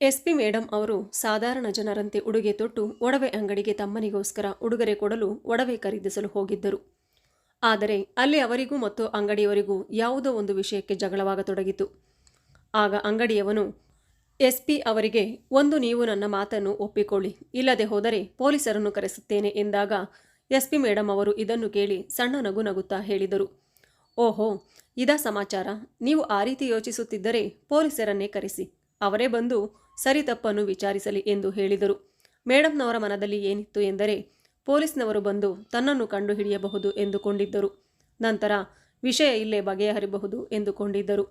SP madam ಅವರು ಸಾಧಾರಣ ಜನರಂತೆ ಉಡುಗೆ ತೊಟ್ಟು ಒಡವೆ ಅಂಗಡಿಗೆ ತಮ್ಮನಿಗೋಸ್ಕರ ಉಡುಗೊರೆ ಕೊಡಲು ಒಡವೆ ಖರೀದಿಸಲು ಹೋಗಿದ್ದರು. ಆದರೆ ಅಲ್ಲಿ ಅವರಿಗೂ ಮತ್ತು ಅಂಗಡಿಯವರಿಗೂ ಯಾವುದೋ ಒಂದು ವಿಷಯಕ್ಕೆ ಜಗಳವಾಗತೊಡಗಿತು. ಆಗ ಅಂಗಡಿಯವನು, ಎಸ್ಪಿ ಅವರಿಗೆ ಒಂದು ನೀವು ನನ್ನ ಮಾತನ್ನು ಒಪ್ಪಿಕೊಳ್ಳಿ. ಇಲ್ಲದೆ ಹೋದರೆ ಪೊಲೀಸರನ್ನು ಕರೆಸುತ್ತೇನೆ ಎಂದಾಗ ಎಸ್ಪಿ ಮೇಡಂ ಅವರು ಇದನ್ನು ಕೇಳಿ ಸಣ್ಣ ನಗು ನಗುತ್ತಾ ಹೇಳಿದರು. ಓಹೋ, ಇದಾ ಸಮಾಚಾರ. ನೀವು ಆ ರೀತಿ ಯೋಚಿಸುತ್ತಿದ್ದರೆ ಪೊಲೀಸರನ್ನೇ ಕರೆಸಿ. ಅವರೇ ಬಂದು ಸರಿ ತಪ್ಪನ್ನು ವಿಚಾರಿಸಲಿ ಎಂದು ಹೇಳಿದರು. ಮೇಡಂನವರ ಮನದಲ್ಲಿ ಏನಿತ್ತು ಎಂದರೆ, ಪೊಲೀಸ್ನವರು ಬಂದು ತನ್ನನ್ನು ಕಂಡು ಹಿಡಿಯಬಹುದು ಎಂದುಕೊಂಡಿದ್ದರು. ನಂತರ, ವಿಷಯ ಇಲ್ಲೇ ಬಗೆಹರಿಬಹುದು ಎಂದುಕೊಂಡಿದ್ದರು.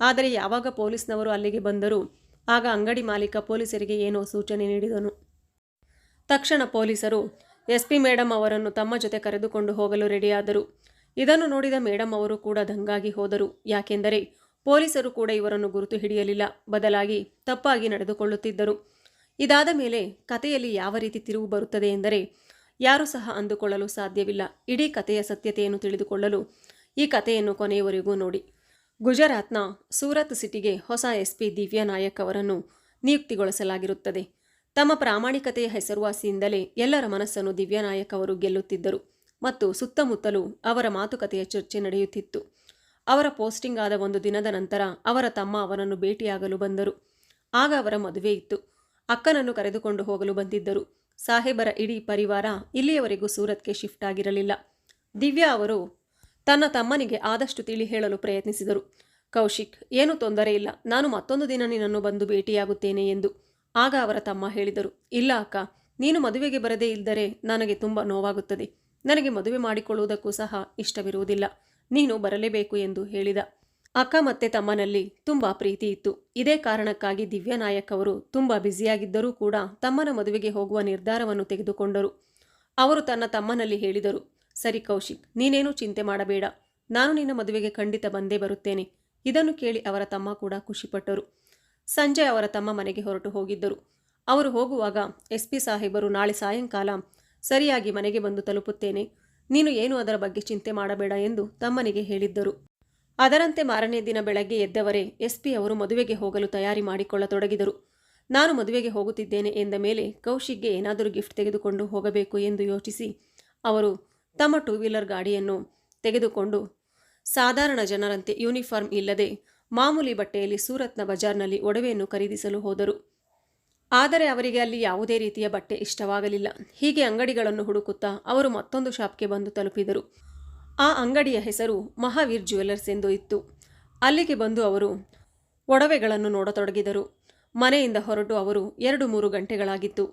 ಆದರೆ ಯಾವಾಗ ಪೊಲೀಸ್ನವರು ಅಲ್ಲಿಗೆ ಬಂದರೂ, ಆಗ ಅಂಗಡಿ ಮಾಲೀಕ ಪೊಲೀಸರಿಗೆ ಏನೋ ಸೂಚನೆ ನೀಡಿದನು. ತಕ್ಷಣ ಪೊಲೀಸರು ಎಸ್ ಪಿ ಮೇಡಂ ಅವರನ್ನು ತಮ್ಮ ಜೊತೆ ಕರೆದುಕೊಂಡು ಹೋಗಲು ರೆಡಿಯಾದರು. ಇದನ್ನು ನೋಡಿದ ಮೇಡಂ ಅವರು ಕೂಡ ದಂಗಾಗಿ ಹೋದರು. ಯಾಕೆಂದರೆ ಪೊಲೀಸರು ಕೂಡ ಇವರನ್ನು ಗುರುತು ಹಿಡಿಯಲಿಲ್ಲ. ಬದಲಾಗಿ ತಪ್ಪಾಗಿ ನಡೆದುಕೊಳ್ಳುತ್ತಿದ್ದರು. ಇದಾದ ಮೇಲೆ ಕಥೆಯಲ್ಲಿ ಯಾವ ರೀತಿ ತಿರುವು ಬರುತ್ತದೆ ಎಂದರೆ, ಯಾರೂ ಸಹ ಅಂದುಕೊಳ್ಳಲು ಸಾಧ್ಯವಿಲ್ಲ. ಇಡೀ ಕಥೆಯ ಸತ್ಯತೆಯನ್ನು ತಿಳಿದುಕೊಳ್ಳಲು ಈ ಕಥೆಯನ್ನು ಕೊನೆಯವರೆಗೂ ನೋಡಿ. ಗುಜರಾತ್ನ ಸೂರತ್ ಸಿಟಿಗೆ ಹೊಸ ಎಸ್ಪಿ ದಿವ್ಯಾ ನಾಯಕ್ ಅವರನ್ನು ನಿಯುಕ್ತಿಗೊಳಿಸಲಾಗಿರುತ್ತದೆ. ತಮ್ಮ ಪ್ರಾಮಾಣಿಕತೆಯ ಹೆಸರುವಾಸಿಯಿಂದಲೇ ಎಲ್ಲರ ಮನಸ್ಸನ್ನು ದಿವ್ಯಾ ನಾಯಕ್ ಅವರು ಗೆಲ್ಲುತ್ತಿದ್ದರು ಮತ್ತು ಸುತ್ತಮುತ್ತಲೂ ಅವರ ಮಾತುಕತೆಯ ಚರ್ಚೆ ನಡೆಯುತ್ತಿತ್ತು. ಅವರ ಪೋಸ್ಟಿಂಗ್ ಆದ ಒಂದು ದಿನದ ನಂತರ ಅವರ ತಮ್ಮ ಅವರನ್ನು ಭೇಟಿಯಾಗಲು ಬಂದರು. ಆಗ ಅವರ ಮದುವೆ ಇತ್ತು. ಅಕ್ಕನನ್ನು ಕರೆದುಕೊಂಡು ಹೋಗಲು ಬಂದಿದ್ದರು. ಸಾಹೇಬರ ಇಡೀ ಪರಿವಾರ ಇಲ್ಲಿಯವರೆಗೂ ಸೂರತ್ಗೆ ಶಿಫ್ಟ್ ಆಗಿರಲಿಲ್ಲ. ದಿವ್ಯಾ ಅವರು ತನ್ನ ತಮ್ಮನಿಗೆ ಆದಷ್ಟು ತಿಳಿ ಹೇಳಲು ಪ್ರಯತ್ನಿಸಿದರು. ಕೌಶಿಕ್, ಏನು ತೊಂದರೆ ಇಲ್ಲ. ನಾನು ಮತ್ತೊಂದು ದಿನ ನಿನ್ನನ್ನು ಬಂದು ಭೇಟಿಯಾಗುತ್ತೇನೆ ಎಂದು ಆಗ ಅವರ ತಮ್ಮ ಹೇಳಿದರು. ಇಲ್ಲ ಅಕ್ಕ. ನೀನು ಮದುವೆಗೆ ಬರದೇ ಇದ್ದರೆ ನನಗೆ ತುಂಬ ನೋವಾಗುತ್ತದೆ. ನನಗೆ ಮದುವೆ ಮಾಡಿಕೊಳ್ಳುವುದಕ್ಕೂ ಸಹ ಇಷ್ಟವಿರುವುದಿಲ್ಲ. ನೀನು ಬರಲೇಬೇಕು ಎಂದು ಹೇಳಿದ. ಅಕ್ಕ ಮತ್ತೆ ತಮ್ಮನಲ್ಲಿ ತುಂಬಾ ಪ್ರೀತಿ ಇತ್ತು. ಇದೇ ಕಾರಣಕ್ಕಾಗಿ ದಿವ್ಯಾನಾಯಕ್ ಅವರು ತುಂಬಾ ಬ್ಯುಸಿಯಾಗಿದ್ದರೂ ಕೂಡ ತಮ್ಮನ ಮದುವೆಗೆ ಹೋಗುವ ನಿರ್ಧಾರವನ್ನು ತೆಗೆದುಕೊಂಡರು. ಅವರು ತನ್ನ ತಮ್ಮನಲ್ಲಿ ಹೇಳಿದರು, ಸರಿ ಕೌಶಿಕ್, ನೀನೇನು ಚಿಂತೆ ಮಾಡಬೇಡ. ನಾನು ನಿನ್ನ ಮದುವೆಗೆ ಖಂಡಿತ ಬಂದೇ ಬರುತ್ತೇನೆ. ಇದನ್ನು ಕೇಳಿ ಅವರ ತಮ್ಮ ಕೂಡ ಖುಷಿಪಟ್ಟರು. ಸಂಜೆ ಅವರ ತಮ್ಮ ಮನೆಗೆ ಹೊರಟು ಹೋಗಿದ್ದರು. ಅವರು ಹೋಗುವಾಗ ಎಸ್ ಪಿ ಸಾಹೇಬರು ನಾಳೆ ಸಾಯಂಕಾಲ ಸರಿಯಾಗಿ ಮನೆಗೆ ಬಂದು ತಲುಪುತ್ತೇನೆ. ನೀನು ಏನು ಅದರ ಬಗ್ಗೆ ಚಿಂತೆ ಮಾಡಬೇಡ ಎಂದು ತಮ್ಮನಿಗೆ ಹೇಳಿದ್ದರು. ಅದರಂತೆ ಮಾರನೇ ದಿನ ಬೆಳಗ್ಗೆ ಎದ್ದವರೇ ಎಸ್ ಪಿ ಅವರು ಮದುವೆಗೆ ಹೋಗಲು ತಯಾರಿ ಮಾಡಿಕೊಳ್ಳತೊಡಗಿದರು. ನಾನು ಮದುವೆಗೆ ಹೋಗುತ್ತಿದ್ದೇನೆ ಎಂದ ಮೇಲೆ ಕೌಶಿಕ್ಗೆ ಏನಾದರೂ ಗಿಫ್ಟ್ ತೆಗೆದುಕೊಂಡು ಹೋಗಬೇಕು ಎಂದು ಯೋಚಿಸಿ, ಅವರು ತಮ್ಮ ಟೂ ವೀಲರ್ ಗಾಡಿಯನ್ನು ತೆಗೆದುಕೊಂಡು, ಸಾಧಾರಣ ಜನರಂತೆ ಯೂನಿಫಾರ್ಮ್ ಇಲ್ಲದೆ ಮಾಮೂಲಿ ಬಟ್ಟೆಯಲ್ಲಿ ಸೂರತ್ನ ಬಜಾರ್ನಲ್ಲಿ ಒಡವೆಯನ್ನು ಖರೀದಿಸಲು ಹೋದರು. ಆದರೆ ಅವರಿಗೆ ಅಲ್ಲಿ ಯಾವುದೇ ರೀತಿಯ ಬಟ್ಟೆ ಇಷ್ಟವಾಗಲಿಲ್ಲ. ಹೀಗೆ ಅಂಗಡಿಗಳನ್ನು ಹುಡುಕುತ್ತಾ ಅವರು ಮತ್ತೊಂದು ಶಾಪ್ಗೆ ಬಂದು ತಲುಪಿದರು. ಆ ಅಂಗಡಿಯ ಹೆಸರು ಮಹಾವೀರ್ ಜ್ಯುವೆಲ್ಲರ್ಸ್ ಎಂದು ಇತ್ತು. ಅಲ್ಲಿಗೆ ಬಂದು ಅವರು ಒಡವೆಗಳನ್ನು ನೋಡತೊಡಗಿದರು. ಮನೆಯಿಂದ ಹೊರಟು ಅವರು ಎರಡು ಮೂರು ಗಂಟೆಗಳಾಗಿತ್ತು.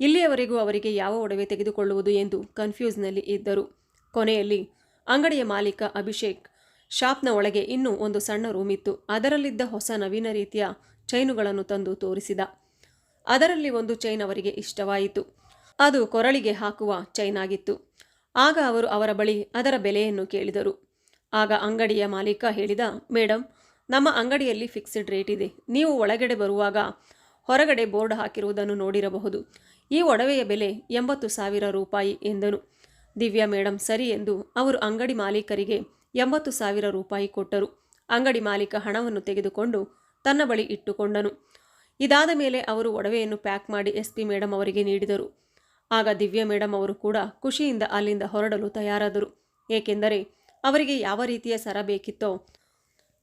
ಇಲ್ಲಿಯವರೆಗೂ ಅವರಿಗೆ ಯಾವ ಒಡವೆ ತೆಗೆದುಕೊಳ್ಳುವುದು ಎಂದು ಕನ್ಫ್ಯೂಸ್ನಲ್ಲಿ ಇದ್ದರು. ಕೊನೆಯಲ್ಲಿ ಅಂಗಡಿಯ ಮಾಲೀಕ ಅಭಿಷೇಕ್, ಶಾಪ್ನ ಒಳಗೆ ಇನ್ನೂ ಒಂದು ಸಣ್ಣ ರೂಮ್ ಇತ್ತು ಅದರಲ್ಲಿದ್ದ ಹೊಸ ನವೀನ ರೀತಿಯ ಚೈನುಗಳನ್ನು ತಂದು ತೋರಿಸಿದ. ಅದರಲ್ಲಿ ಒಂದು ಚೈನ್ ಅವರಿಗೆ ಇಷ್ಟವಾಯಿತು. ಅದು ಕೊರಳಿಗೆ ಹಾಕುವ ಚೈನ್ ಆಗಿತ್ತು ಆಗ ಅವರು ಅವರ ಬಳಿ ಅದರ ಬೆಲೆಯನ್ನು ಕೇಳಿದರು. ಆಗ ಅಂಗಡಿಯ ಮಾಲೀಕ ಹೇಳಿದ ಮೇಡಮ್ ನಮ್ಮ ಅಂಗಡಿಯಲ್ಲಿ ಫಿಕ್ಸ್ಡ್ ರೇಟ್ ಇದೆ. ನೀವು ಒಳಗಡೆ ಬರುವಾಗ ಹೊರಗಡೆ ಬೋರ್ಡ್ ಹಾಕಿರುವುದನ್ನು ನೋಡಿರಬಹುದು. ಈ ಒಡವೆಯ ಬೆಲೆ ಎಂಬತ್ತು ಸಾವಿರ ರೂಪಾಯಿ ಎಂದನು. ದಿವ್ಯಾ ಮೇಡಮ್ ಸರಿ ಎಂದು ಅವರು ಅಂಗಡಿ ಮಾಲೀಕರಿಗೆ ಎಂಬತ್ತು ಸಾವಿರ ರೂಪಾಯಿ ಕೊಟ್ಟರು. ಅಂಗಡಿ ಮಾಲೀಕ ಹಣವನ್ನು ತೆಗೆದುಕೊಂಡು ತನ್ನ ಬಳಿ ಇಟ್ಟುಕೊಂಡನು. ಇದಾದ ಮೇಲೆ ಅವರು ಒಡವೆಯನ್ನು ಪ್ಯಾಕ್ ಮಾಡಿ ಎಸ್ ಪಿ ಮೇಡಮ್ ಅವರಿಗೆ ನೀಡಿದರು. ಆಗ ದಿವ್ಯಾ ಮೇಡಮ್ ಅವರು ಕೂಡ ಖುಷಿಯಿಂದ ಅಲ್ಲಿಂದ ಹೊರಡಲು ತಯಾರಾದರು. ಏಕೆಂದರೆ ಅವರಿಗೆ ಯಾವ ರೀತಿಯ ಸರ ಬೇಕಿತ್ತೋ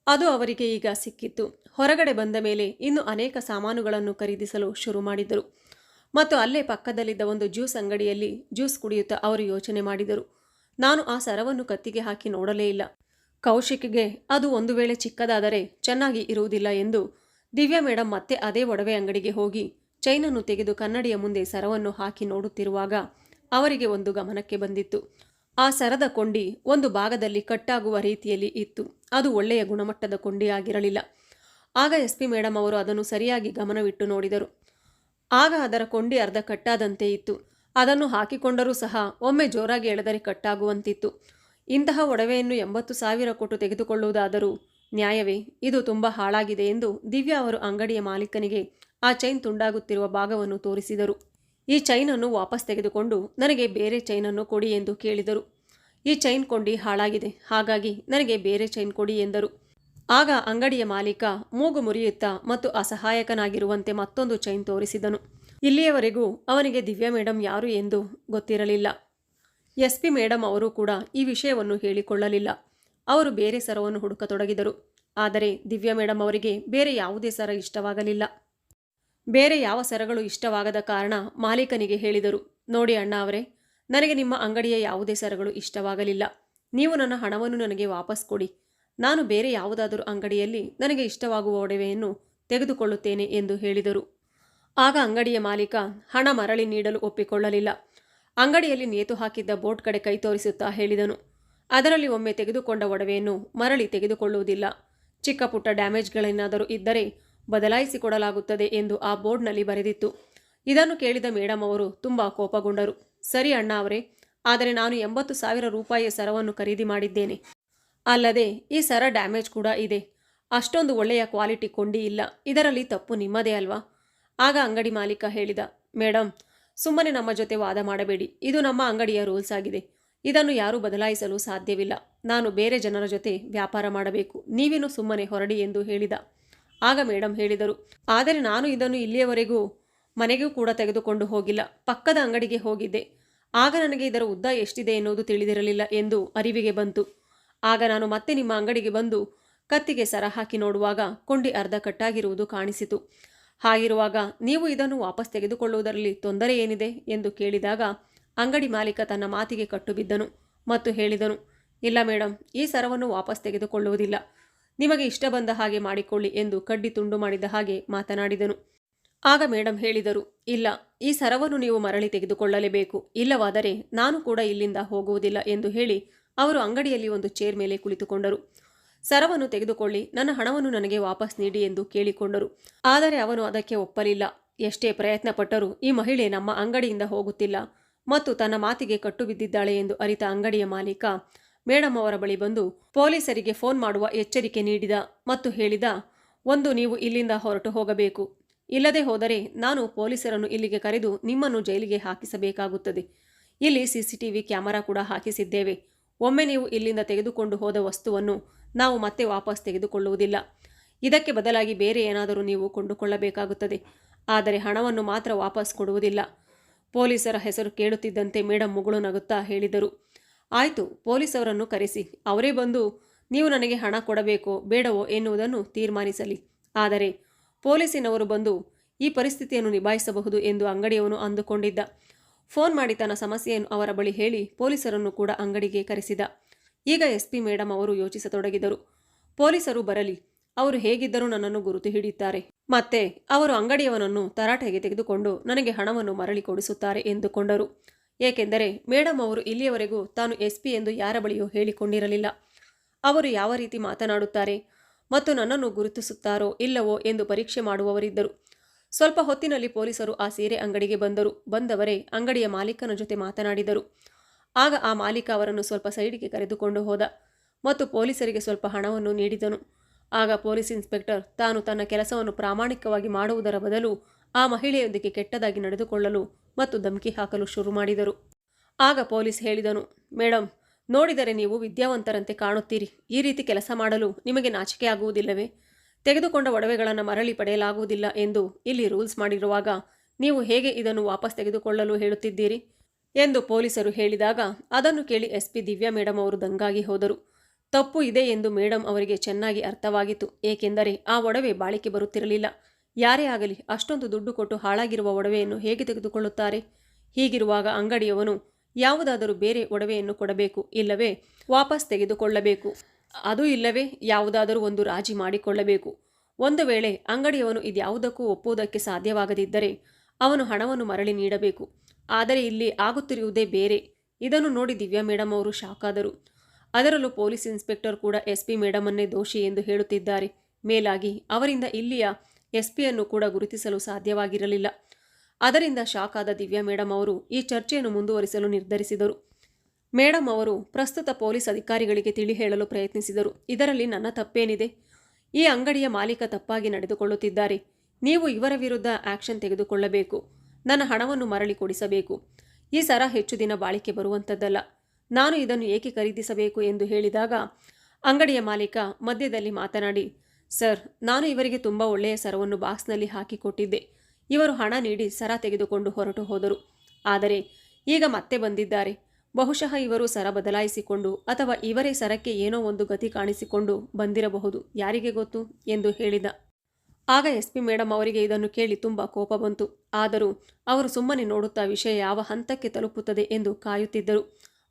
ಅದು ಅವರಿಗೆ ಈಗ ಸಿಕ್ಕಿತ್ತು. ಹೊರಗಡೆ ಬಂದ ಮೇಲೆ ಇನ್ನು ಅನೇಕ ಸಾಮಾನುಗಳನ್ನು ಖರೀದಿಸಲು ಶುರು ಮಾಡಿದರು. ಮತ್ತು ಅಲ್ಲೇ ಪಕ್ಕದಲ್ಲಿದ್ದ ಒಂದು ಜ್ಯೂಸ್ ಅಂಗಡಿಯಲ್ಲಿ ಜ್ಯೂಸ್ ಕುಡಿಯುತ್ತಾ ಅವರು ಯೋಚನೆ ಮಾಡಿದರು. ನಾನು ಆ ಸರವನ್ನು ಕತ್ತಿಗೆ ಹಾಕಿ ನೋಡಲೇ ಇಲ್ಲ. ಕೌಶಿಕ್ಗೆ ಅದು ಒಂದು ವೇಳೆ ಚಿಕ್ಕದಾದರೆ ಚೆನ್ನಾಗಿ ಇರುವುದಿಲ್ಲ ಎಂದು ದಿವ್ಯಾ ಮೇಡಮ್ ಮತ್ತೆ ಅದೇ ಒಡವೆ ಅಂಗಡಿಗೆ ಹೋಗಿ ಚೈನನ್ನು ತೆಗೆದು ಕನ್ನಡಿಯ ಮುಂದೆ ಸರವನ್ನು ಹಾಕಿ ನೋಡುತ್ತಿರುವಾಗ ಅವರಿಗೆ ಒಂದು ಗಮನಕ್ಕೆ ಬಂದಿತ್ತು. ಆ ಸರದ ಕೊಂಡಿ ಒಂದು ಭಾಗದಲ್ಲಿ ಕಟ್ಟಾಗುವ ರೀತಿಯಲ್ಲಿ ಇತ್ತು. ಅದು ಒಳ್ಳೆಯ ಗುಣಮಟ್ಟದ ಕೊಂಡಿಯಾಗಿರಲಿಲ್ಲ. ಆಗ ಎಸ್ ಪಿ ಮೇಡಮ್ ಅವರು ಅದನ್ನು ಸರಿಯಾಗಿ ಗಮನವಿಟ್ಟು ನೋಡಿದರು. ಆಗ ಅದರ ಕೊಂಡಿ ಅರ್ಧ ಕಟ್ಟಾದಂತೆ ಇತ್ತು. ಅದನ್ನು ಹಾಕಿಕೊಂಡರೂ ಸಹ ಒಮ್ಮೆ ಜೋರಾಗಿ ಎಳೆದರೆ ಕಟ್ಟಾಗುವಂತಿತ್ತು. ಇಂತಹ ಒಡವೆಯನ್ನು ಎಂಬತ್ತು ಸಾವಿರ ಕೊಟ್ಟು ತೆಗೆದುಕೊಳ್ಳುವುದಾದರೂ ನ್ಯಾಯವೇ, ಇದು ತುಂಬ ಹಾಳಾಗಿದೆ ಎಂದು ದಿವ್ಯಾ ಅವರು ಅಂಗಡಿಯ ಮಾಲೀಕನಿಗೆ ಆ ಚೈನ್ ತುಂಡಾಗುತ್ತಿರುವ ಭಾಗವನ್ನು ತೋರಿಸಿದರು. ಈ ಚೈನನ್ನು ವಾಪಸ್ ತೆಗೆದುಕೊಂಡು ನನಗೆ ಬೇರೆ ಚೈನನ್ನು ಕೊಡಿ ಎಂದು ಕೇಳಿದರು. ಈ ಚೈನ್ ಕೊಂಡಿ ಹಾಳಾಗಿದೆ, ಹಾಗಾಗಿ ನನಗೆ ಬೇರೆ ಚೈನ್ ಕೊಡಿ ಎಂದರು. ಆಗ ಅಂಗಡಿಯ ಮಾಲೀಕ ಮೂಗು ಮುರಿಯುತ್ತಾ ಮತ್ತು ಅಸಹಾಯಕನಾಗಿರುವಂತೆ ಮತ್ತೊಂದು ಚೈನ್ ತೋರಿಸಿದನು. ಇಲ್ಲಿಯವರೆಗೂ ಅವನಿಗೆ ದಿವ್ಯಾ ಮೇಡಮ್ ಯಾರು ಎಂದು ಗೊತ್ತಿರಲಿಲ್ಲ. ಎಸ್ ಪಿ ಮೇಡಮ್ ಅವರು ಕೂಡ ಈ ವಿಷಯವನ್ನು ಹೇಳಿಕೊಳ್ಳಲಿಲ್ಲ. ಅವರು ಬೇರೆ ಸರವನ್ನು ಹುಡುಕತೊಡಗಿದರು. ಆದರೆ ದಿವ್ಯಾ ಮೇಡಮ್ ಅವರಿಗೆ ಬೇರೆ ಯಾವುದೇ ಸರ ಇಷ್ಟವಾಗಲಿಲ್ಲ. ಬೇರೆ ಯಾವ ಸರಗಳು ಇಷ್ಟವಾಗದ ಕಾರಣ ಮಾಲೀಕನಿಗೆ ಹೇಳಿದರು. ನೋಡಿ ಅಣ್ಣ ಅವರೇ, ನನಗೆ ನಿಮ್ಮ ಅಂಗಡಿಯ ಯಾವುದೇ ಸರಗಳು ಇಷ್ಟವಾಗಲಿಲ್ಲ. ನೀವು ನನ್ನ ಹಣವನ್ನು ನನಗೆ ವಾಪಸ್ ಕೊಡಿ. ನಾನು ಬೇರೆ ಯಾವುದಾದರೂ ಅಂಗಡಿಯಲ್ಲಿ ನನಗೆ ಇಷ್ಟವಾಗುವ ಒಡವೆಯನ್ನು ತೆಗೆದುಕೊಳ್ಳುತ್ತೇನೆ ಎಂದು ಹೇಳಿದರು. ಆಗ ಅಂಗಡಿಯ ಮಾಲೀಕ ಹಣ ಮರಳಿ ನೀಡಲು ಒಪ್ಪಿಕೊಳ್ಳಲಿಲ್ಲ. ಅಂಗಡಿಯಲ್ಲಿ ನೇತು ಹಾಕಿದ್ದ ಬೋಟ್ ಕಡೆ ಕೈ ತೋರಿಸುತ್ತಾ ಹೇಳಿದನು. ಅದರಲ್ಲಿ ಒಮ್ಮೆ ತೆಗೆದುಕೊಂಡ ಒಡವೆಯನ್ನು ಮರಳಿ ತೆಗೆದುಕೊಳ್ಳುವುದಿಲ್ಲ. ಚಿಕ್ಕ ಪುಟ್ಟ ಡ್ಯಾಮೇಜ್ಗಳೇನಾದರೂ ಇದ್ದರೆ ಬದಲಾಯಿಸಿಕೊಡಲಾಗುತ್ತದೆ ಎಂದು ಆ ಬೋರ್ಡ್ನಲ್ಲಿ ಬರೆದಿತ್ತು. ಇದನ್ನು ಕೇಳಿದ ಮೇಡಮ್ ಅವರು ತುಂಬ ಕೋಪಗೊಂಡರು. ಸರಿ ಅಣ್ಣ ಅವರೇ, ಆದರೆ ನಾನು ಎಂಬತ್ತು ಸಾವಿರ ರೂಪಾಯಿಯ ಸರವನ್ನು ಖರೀದಿ ಮಾಡಿದ್ದೇನೆ. ಅಲ್ಲದೆ ಈ ಸರ ಡ್ಯಾಮೇಜ್ ಕೂಡ ಇದೆ. ಅಷ್ಟೊಂದು ಒಳ್ಳೆಯ ಕ್ವಾಲಿಟಿ ಕೊಂಡಿ ಇಲ್ಲ. ಇದರಲ್ಲಿ ತಪ್ಪು ನಿಮ್ಮದೇ ಅಲ್ವಾ? ಆಗ ಅಂಗಡಿ ಮಾಲೀಕ ಹೇಳಿದ ಮೇಡಮ್ ಸುಮ್ಮನೆ ನಮ್ಮ ಜೊತೆ ವಾದ ಮಾಡಬೇಡಿ. ಇದು ನಮ್ಮ ಅಂಗಡಿಯ ರೂಲ್ಸ್ ಆಗಿದೆ. ಇದನ್ನು ಯಾರೂ ಬದಲಾಯಿಸಲು ಸಾಧ್ಯವಿಲ್ಲ. ನಾನು ಬೇರೆ ಜನರ ಜೊತೆ ವ್ಯಾಪಾರ ಮಾಡಬೇಕು. ನೀವೇನು ಸುಮ್ಮನೆ ಹೊರಡಿ ಎಂದು ಹೇಳಿದ. ಆಗ ಮೇಡಮ್ ಹೇಳಿದರು, ಆದರೆ ನಾನು ಇದನ್ನು ಇಲ್ಲಿಯವರೆಗೂ ಮನೆಗೂ ಕೂಡ ತೆಗೆದುಕೊಂಡು ಹೋಗಿಲ್ಲ. ಪಕ್ಕದ ಅಂಗಡಿಗೆ ಹೋಗಿದ್ದೆ. ಆಗ ನನಗೆ ಇದರ ಉದ್ದ ಎಷ್ಟಿದೆ ಎನ್ನುವುದು ತಿಳಿದಿರಲಿಲ್ಲ ಎಂದು ಅರಿವಿಗೆ ಬಂತು. ಆಗ ನಾನು ಮತ್ತೆ ನಿಮ್ಮ ಅಂಗಡಿಗೆ ಬಂದು ಕತ್ತಿಗೆ ಸರ ಹಾಕಿ ನೋಡುವಾಗ ಕೊಂಡಿ ಅರ್ಧ ಕಟ್ಟಾಗಿರುವುದು ಕಾಣಿಸಿತು. ಹಾಗಿರುವಾಗ ನೀವು ಇದನ್ನು ವಾಪಸ್ ತೆಗೆದುಕೊಳ್ಳುವುದರಲ್ಲಿ ತೊಂದರೆ ಏನಿದೆ? ಎಂದು ಕೇಳಿದಾಗ ಅಂಗಡಿ ಮಾಲೀಕ ತನ್ನ ಮಾತಿಗೆ ಕಟ್ಟು ಬಿದ್ದನು ಮತ್ತು ಹೇಳಿದನು, ಇಲ್ಲ ಮೇಡಮ್ ಈ ಸರವನ್ನು ವಾಪಸ್ ತೆಗೆದುಕೊಳ್ಳುವುದಿಲ್ಲ. ನಿಮಗೆ ಇಷ್ಟ ಬಂದ ಹಾಗೆ ಮಾಡಿಕೊಳ್ಳಿ ಎಂದು ಕಡ್ಡಿ ತುಂಡು ಮಾಡಿದ ಹಾಗೆ ಮಾತನಾಡಿದನು. ಆಗ ಮೇಡಮ್ ಹೇಳಿದರು, ಇಲ್ಲ, ಈ ಸರವನ್ನು ನೀವು ಮರಳಿ ತೆಗೆದುಕೊಳ್ಳಲೇಬೇಕು. ಇಲ್ಲವಾದರೆ ನಾನು ಕೂಡ ಇಲ್ಲಿಂದ ಹೋಗುವುದಿಲ್ಲ ಎಂದು ಹೇಳಿ ಅವರು ಅಂಗಡಿಯಲ್ಲಿ ಒಂದು ಚೇರ್ ಮೇಲೆ ಕುಳಿತುಕೊಂಡರು. ಸರವನ್ನು ತೆಗೆದುಕೊಳ್ಳಿ, ನನ್ನ ಹಣವನ್ನು ನನಗೆ ವಾಪಸ್ ನೀಡಿ ಎಂದು ಕೇಳಿಕೊಂಡರು. ಆದರೆ ಅವನು ಅದಕ್ಕೆ ಒಪ್ಪಲಿಲ್ಲ. ಎಷ್ಟೇ ಪ್ರಯತ್ನಪಟ್ಟರೂ ಈ ಮಹಿಳೆ ನಮ್ಮ ಅಂಗಡಿಯಿಂದ ಹೋಗುತ್ತಿಲ್ಲ. ಮತ್ತು ತನ್ನ ಮಾತಿಗೆ ಕಟ್ಟು ಬಿದ್ದಿದ್ದಾಳೆ ಎಂದು ಅರಿತ ಅಂಗಡಿಯ ಮಾಲೀಕ. ಮೇಡಮ್ ಅವರ ಬಳಿ ಬಂದು ಪೊಲೀಸರಿಗೆ ಫೋನ್ ಮಾಡುವ ಎಚ್ಚರಿಕೆ ನೀಡಿದ ಮತ್ತು ಹೇಳಿದ, ಒಂದು ನೀವು ಇಲ್ಲಿಂದ ಹೊರಟು ಹೋಗಬೇಕು. ಇಲ್ಲದೆ ಹೋದರೆ ನಾನು ಪೊಲೀಸರನ್ನು ಇಲ್ಲಿಗೆ ಕರೆದು ನಿಮ್ಮನ್ನು ಜೈಲಿಗೆ ಹಾಕಿಸಬೇಕಾಗುತ್ತದೆ. ಇಲ್ಲಿ ಸಿಸಿಟಿವಿ ಕ್ಯಾಮೆರಾ ಕೂಡ ಹಾಕಿಸಿದ್ದೇವೆ. ಒಮ್ಮೆ ನೀವು ಇಲ್ಲಿಂದ ತೆಗೆದುಕೊಂಡು ಹೋದ ವಸ್ತುವನ್ನು ನಾವು ಮತ್ತೆ ವಾಪಸ್ ತೆಗೆದುಕೊಳ್ಳುವುದಿಲ್ಲ. ಇದಕ್ಕೆ ಬದಲಾಗಿ ಬೇರೆ ಏನಾದರೂ ನೀವು ಕೊಂಡುಕೊಳ್ಳಬೇಕಾಗುತ್ತದೆ. ಆದರೆ ಹಣವನ್ನು ಮಾತ್ರ ವಾಪಸ್ ಕೊಡುವುದಿಲ್ಲ. ಪೊಲೀಸರ ಹೆಸರು ಕೇಳುತ್ತಿದ್ದಂತೆ ಮೇಡಮ್ ಮುಗುಳು ನಗುತ್ತಾ ಹೇಳಿದರು. ಆಯಿತು ಪೊಲೀಸವರನ್ನು ಕರೆಸಿ. ಅವರೇ ಬಂದು, ನೀವು ನನಗೆ ಹಣ ಕೊಡಬೇಕೋ ಬೇಡವೋ ಎನ್ನುವುದನ್ನು ತೀರ್ಮಾನಿಸಲಿ. ಆದರೆ, ಪೊಲೀಸಿನವರು ಬಂದು ಈ ಪರಿಸ್ಥಿತಿಯನ್ನು ನಿಭಾಯಿಸಬಹುದು ಎಂದು ಅಂಗಡಿಯವನು ಅಂದುಕೊಂಡಿದ್ದ. ಫೋನ್ ಮಾಡಿ ತನ್ನ ಸಮಸ್ಯೆಯನ್ನು ಅವರ ಬಳಿ ಹೇಳಿ ಪೊಲೀಸರನ್ನು ಕೂಡ ಅಂಗಡಿಗೆ ಕರೆಸಿದ. ಈಗ ಎಸ್ ಪಿ ಮೇಡಮ್ ಅವರು ಯೋಚಿಸತೊಡಗಿದರು. ಪೊಲೀಸರು ಬರಲಿ. ಅವರು ಹೇಗಿದ್ದರೂ ನನ್ನನ್ನು ಗುರುತು ಹಿಡಿಯುತ್ತಾರೆ. ಮತ್ತೆ ಅವರು ಅಂಗಡಿಯವನನ್ನು ತರಾಟೆಗೆ ತೆಗೆದುಕೊಂಡು ನನಗೆ ಹಣವನ್ನು ಮರಳಿ ಕೊಡಿಸುತ್ತಾರೆ ಎಂದುಕೊಂಡರು. ಏಕೆಂದರೆ ಮೇಡಮ್ ಅವರು ಇಲ್ಲಿಯವರೆಗೂ ತಾನು ಎಸ್ ಪಿ ಎಂದು ಯಾರ ಬಳಿಯೂ ಹೇಳಿಕೊಂಡಿರಲಿಲ್ಲ. ಅವರು ಯಾವ ರೀತಿ ಮಾತನಾಡುತ್ತಾರೆ, ಮತ್ತು ನನ್ನನ್ನು ಗುರುತಿಸುತ್ತಾರೋ ಇಲ್ಲವೋ ಎಂದು ಪರೀಕ್ಷೆ ಮಾಡುವವರಿದ್ದರು. ಸ್ವಲ್ಪ ಹೊತ್ತಿನಲ್ಲಿ ಪೊಲೀಸರು ಆ ಸೀರೆ ಅಂಗಡಿಗೆ ಬಂದರು. ಬಂದವರೇ ಅಂಗಡಿಯ ಮಾಲೀಕನ ಜೊತೆ ಮಾತನಾಡಿದರು. ಆಗ ಆ ಮಾಲೀಕ ಅವರನ್ನು ಸ್ವಲ್ಪ ಸೈಡಿಗೆ ಕರೆದುಕೊಂಡು ಹೋದ, ಮತ್ತು ಪೊಲೀಸರಿಗೆ ಸ್ವಲ್ಪ ಹಣವನ್ನು ನೀಡಿದನು. ಆಗ ಪೊಲೀಸ್ ಇನ್ಸ್ಪೆಕ್ಟರ್ ತಾನು ತನ್ನ ಕೆಲಸವನ್ನು ಪ್ರಾಮಾಣಿಕವಾಗಿ ಮಾಡುವುದರ ಬದಲು ಆ ಮಹಿಳೆಯೊಂದಿಗೆ ಕೆಟ್ಟದಾಗಿ ನಡೆದುಕೊಳ್ಳಲು ಮತ್ತು ಧಮಕಿ ಹಾಕಲು ಶುರು ಮಾಡಿದರು. ಆಗ ಪೊಲೀಸ್ ಹೇಳಿದನು ಮೇಡಮ್ ನೋಡಿದರೆ ನೀವು ವಿದ್ಯಾವಂತರಂತೆ ಕಾಣುತ್ತೀರಿ. ಈ ರೀತಿ ಕೆಲಸ ಮಾಡಲು ನಿಮಗೆ ನಾಚಿಕೆ ಆಗುವುದಿಲ್ಲವೇ? ತೆಗೆದುಕೊಂಡ ಒಡವೆಗಳನ್ನು ಮರಳಿ ಪಡೆಯಲಾಗುವುದಿಲ್ಲ ಎಂದು ಇಲ್ಲಿ ರೂಲ್ಸ್ ಮಾಡಿರುವಾಗ ನೀವು ಹೇಗೆ ಇದನ್ನು ವಾಪಸ್ ತೆಗೆದುಕೊಳ್ಳಲು ಹೇಳುತ್ತಿದ್ದೀರಿ? ಎಂದು ಪೊಲೀಸರು ಹೇಳಿದಾಗ ಅದನ್ನು ಕೇಳಿ ಎಸ್ ಪಿ ದಿವ್ಯಾ ಮೇಡಮ್ ಅವರು ದಂಗಾಗಿ ಹೋದರು. ತಪ್ಪು ಇದೆ ಎಂದು ಮೇಡಮ್ ಅವರಿಗೆ ಚೆನ್ನಾಗಿ ಅರ್ಥವಾಗಿತ್ತು. ಏಕೆಂದರೆ ಆ ಒಡವೆ ಬಾಳಿಕೆ ಬರುತ್ತಿರಲಿಲ್ಲ. ಯಾರೇ ಆಗಲಿ ಅಷ್ಟೊಂದು ದುಡ್ಡು ಕೊಟ್ಟು ಹಾಳಾಗಿರುವ ಒಡವೆಯನ್ನು ಹೇಗೆ ತೆಗೆದುಕೊಳ್ಳುತ್ತಾರೆ? ಹೀಗಿರುವಾಗ ಅಂಗಡಿಯವನು ಯಾವುದಾದರೂ ಬೇರೆ ಒಡವೆಯನ್ನು ಕೊಡಬೇಕು, ಇಲ್ಲವೇ ವಾಪಸ್ ತೆಗೆದುಕೊಳ್ಳಬೇಕು. ಅದು ಇಲ್ಲವೇ ಯಾವುದಾದರೂ ಒಂದು ರಾಜಿ ಮಾಡಿಕೊಳ್ಳಬೇಕು. ಒಂದು ವೇಳೆ ಅಂಗಡಿಯವನು ಇದ್ಯಾವುದಕ್ಕೂ ಒಪ್ಪುವುದಕ್ಕೆ ಸಾಧ್ಯವಾಗದಿದ್ದರೆ ಅವನು ಹಣವನ್ನು ಮರಳಿ ನೀಡಬೇಕು. ಆದರೆ ಇಲ್ಲಿ ಆಗುತ್ತಿರುವುದೇ ಬೇರೆ. ಇದನ್ನು ನೋಡಿ ದಿವ್ಯಾ ಮೇಡಮ್ ಅವರು ಶಾಕ್ ಆದರು ಅದರಲ್ಲೂ ಪೊಲೀಸ್ ಇನ್ಸ್ಪೆಕ್ಟರ್ ಕೂಡ ಎಸ್ ಪಿ ಮೇಡಮನ್ನೇ ದೋಷಿ ಎಂದು ಹೇಳುತ್ತಿದ್ದಾರೆ. ಮೇಲಾಗಿ ಅವರಿಂದ ಇಲ್ಲಿಯ ಎಸ್ ಪಿಯನ್ನು ಕೂಡ ಗುರುತಿಸಲು ಸಾಧ್ಯವಾಗಿರಲಿಲ್ಲ. ಅದರಿಂದ ಶಾಕ್ ಆದ ದಿವ್ಯಾ ಮೇಡಮ್ ಅವರು ಈ ಚರ್ಚೆಯನ್ನು ಮುಂದುವರಿಸಲು ನಿರ್ಧರಿಸಿದರು. ಮೇಡಮ್ ಅವರು ಪ್ರಸ್ತುತ ಪೊಲೀಸ್ ಅಧಿಕಾರಿಗಳಿಗೆ ತಿಳಿ ಹೇಳಲು ಪ್ರಯತ್ನಿಸಿದರು. ಇದರಲ್ಲಿ ನನ್ನ ತಪ್ಪೇನಿದೆ? ಈ ಅಂಗಡಿಯ ಮಾಲೀಕ ತಪ್ಪಾಗಿ ನಡೆದುಕೊಳ್ಳುತ್ತಿದ್ದಾರೆ. ನೀವು ಇವರ ವಿರುದ್ಧ ಆಕ್ಷನ್ ತೆಗೆದುಕೊಳ್ಳಬೇಕು. ನನ್ನ ಹಣವನ್ನು ಮರಳಿ ಕೊಡಿಸಬೇಕು. ಈ ಸರ ಹೆಚ್ಚು ದಿನ ಬಾಳಿಕೆ ಬರುವಂಥದ್ದಲ್ಲ ನಾನು ಇದನ್ನು ಏಕೆ ಖರೀದಿಸಬೇಕು ಎಂದು ಹೇಳಿದಾಗ, ಅಂಗಡಿಯ ಮಾಲೀಕ ಮಧ್ಯದಲ್ಲಿ ಮಾತನಾಡಿ, ಸರ್, ನಾನು ಇವರಿಗೆ ತುಂಬ ಒಳ್ಳೆಯ ಸರವನ್ನು ಬಾಕ್ಸ್ನಲ್ಲಿ ಹಾಕಿಕೊಟ್ಟಿದ್ದೆ. ಇವರು ಹಣ ನೀಡಿ ಸರ ತೆಗೆದುಕೊಂಡು ಹೊರಟು ಹೋದರು. ಆದರೆ ಈಗ ಮತ್ತೆ ಬಂದಿದ್ದಾರೆ. ಬಹುಶಃ ಇವರು ಸರ ಬದಲಾಯಿಸಿಕೊಂಡು ಅಥವಾ ಇವರೇ ಸರಕ್ಕೆ ಏನೋ ಒಂದು ಗತಿ ಕಾಣಿಸಿಕೊಂಡು ಬಂದಿರಬಹುದು. ಯಾರಿಗೆ ಗೊತ್ತು? ಎಂದು ಹೇಳಿದ. ಆಗ ಎಸ್. ಪಿ. ಮೇಡಮ್ ಅವರಿಗೆ ಇದನ್ನು ಕೇಳಿ ತುಂಬ ಕೋಪ ಬಂತು. ಆದರೂ ಅವರು ಸುಮ್ಮನೆ ನೋಡುತ್ತಾ ವಿಷಯ ಯಾವ ಹಂತಕ್ಕೆ ತಲುಪುತ್ತದೆ ಎಂದು ಕಾಯುತ್ತಿದ್ದರು.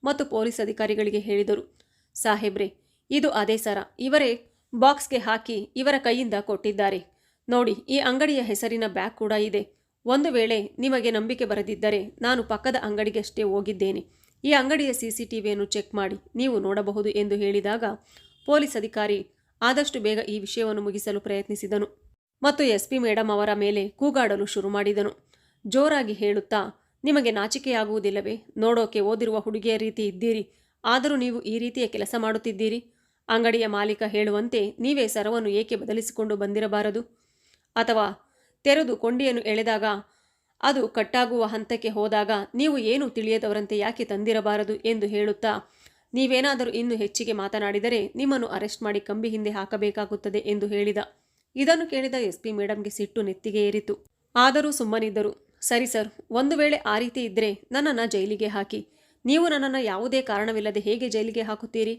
ಮತ್ತು ಪೊಲೀಸ್ ಅಧಿಕಾರಿಗಳಿಗೆ ಹೇಳಿದರು. ಸಾಹೇಬ್ರೆ, ಇದು ಅದೇ ಸರ. ಇವರೇ ಬಾಕ್ಸ್ಗೆ ಹಾಕಿ ಇವರ ಕೈಯಿಂದ ಕೊಟ್ಟಿದ್ದಾರೆ. ನೋಡಿ, ಈ ಅಂಗಡಿಯ ಹೆಸರಿನ ಬ್ಯಾಗ್ ಕೂಡ ಇದೆ. ಒಂದು ವೇಳೆ ನಿಮಗೆ ನಂಬಿಕೆ ಬರದಿದ್ದರೆ ನಾನು ಪಕ್ಕದ ಅಂಗಡಿಗಷ್ಟೇ ಹೋಗಿದ್ದೇನೆ. ಈ ಅಂಗಡಿಯ ಸಿ ಸಿ ಟಿ ವಿಯನ್ನು ಚೆಕ್ ಮಾಡಿ, ನೀವು ನೋಡಬಹುದು ಎಂದು ಹೇಳಿದಾಗ ಪೊಲೀಸ್ ಅಧಿಕಾರಿ ಆದಷ್ಟು ಬೇಗ ಈ ವಿಷಯವನ್ನು ಮುಗಿಸಲು ಪ್ರಯತ್ನಿಸಿದನು. ಮತ್ತು ಎಸ್ ಪಿ ಮೇಡಮ್ ಅವರ ಮೇಲೆ ಕೂಗಾಡಲು ಶುರು ಮಾಡಿದನು. ಜೋರಾಗಿ ಹೇಳುತ್ತಾ ನಿಮಗೆ ನಾಚಿಕೆಯಾಗುವುದಿಲ್ಲವೇ? ನೋಡೋಕೆ ಓದಿರುವ ಹುಡುಗಿಯ ರೀತಿ ಇದ್ದೀರಿ. ಆದರೂ ನೀವು ಈ ರೀತಿಯ ಕೆಲಸ ಮಾಡುತ್ತಿದ್ದೀರಿ. ಅಂಗಡಿಯ ಮಾಲೀಕ ಹೇಳುವಂತೆ ನೀವೇ ಸರವನ್ನು ಏಕೆ ಬದಲಿಸಿಕೊಂಡು ಬಂದಿರಬಾರದು? ಅಥವಾ ತೆರೆದು ಕೊಂಡಿಯನ್ನು ಎಳೆದಾಗ ಅದು ಕಟ್ಟಾಗುವ ಹಂತಕ್ಕೆ ಹೋದಾಗ ನೀವು ಏನು ತಿಳಿಯದವರಂತೆ ಯಾಕೆ ತಂದಿರಬಾರದು ಎಂದು ಹೇಳುತ್ತಾ, ನೀವೇನಾದರೂ ಇನ್ನು ಹೆಚ್ಚಿಗೆ ಮಾತನಾಡಿದರೆ ನಿಮ್ಮನ್ನು ಅರೆಸ್ಟ್ ಮಾಡಿ ಕಂಬಿ ಹಿಂದೆ ಹಾಕಬೇಕಾಗುತ್ತದೆ ಎಂದು ಹೇಳಿದ. ಇದನ್ನು ಕೇಳಿದ ಎಸ್ ಪಿ ಮೇಡಮ್ಗೆ ಸಿಟ್ಟು ನೆತ್ತಿಗೆ ಏರಿತು. ಆದರೂ ಸುಮ್ಮನಿದ್ದರು. ಸರಿ ಸರ್, ಒಂದು ವೇಳೆ ಆ ರೀತಿ ಇದ್ದರೆ ನನ್ನನ್ನು ಜೈಲಿಗೆ ಹಾಕಿ. ನೀವು ನನ್ನನ್ನು ಯಾವುದೇ ಕಾರಣವಿಲ್ಲದೆ ಹೇಗೆ ಜೈಲಿಗೆ ಹಾಕುತ್ತೀರಿ?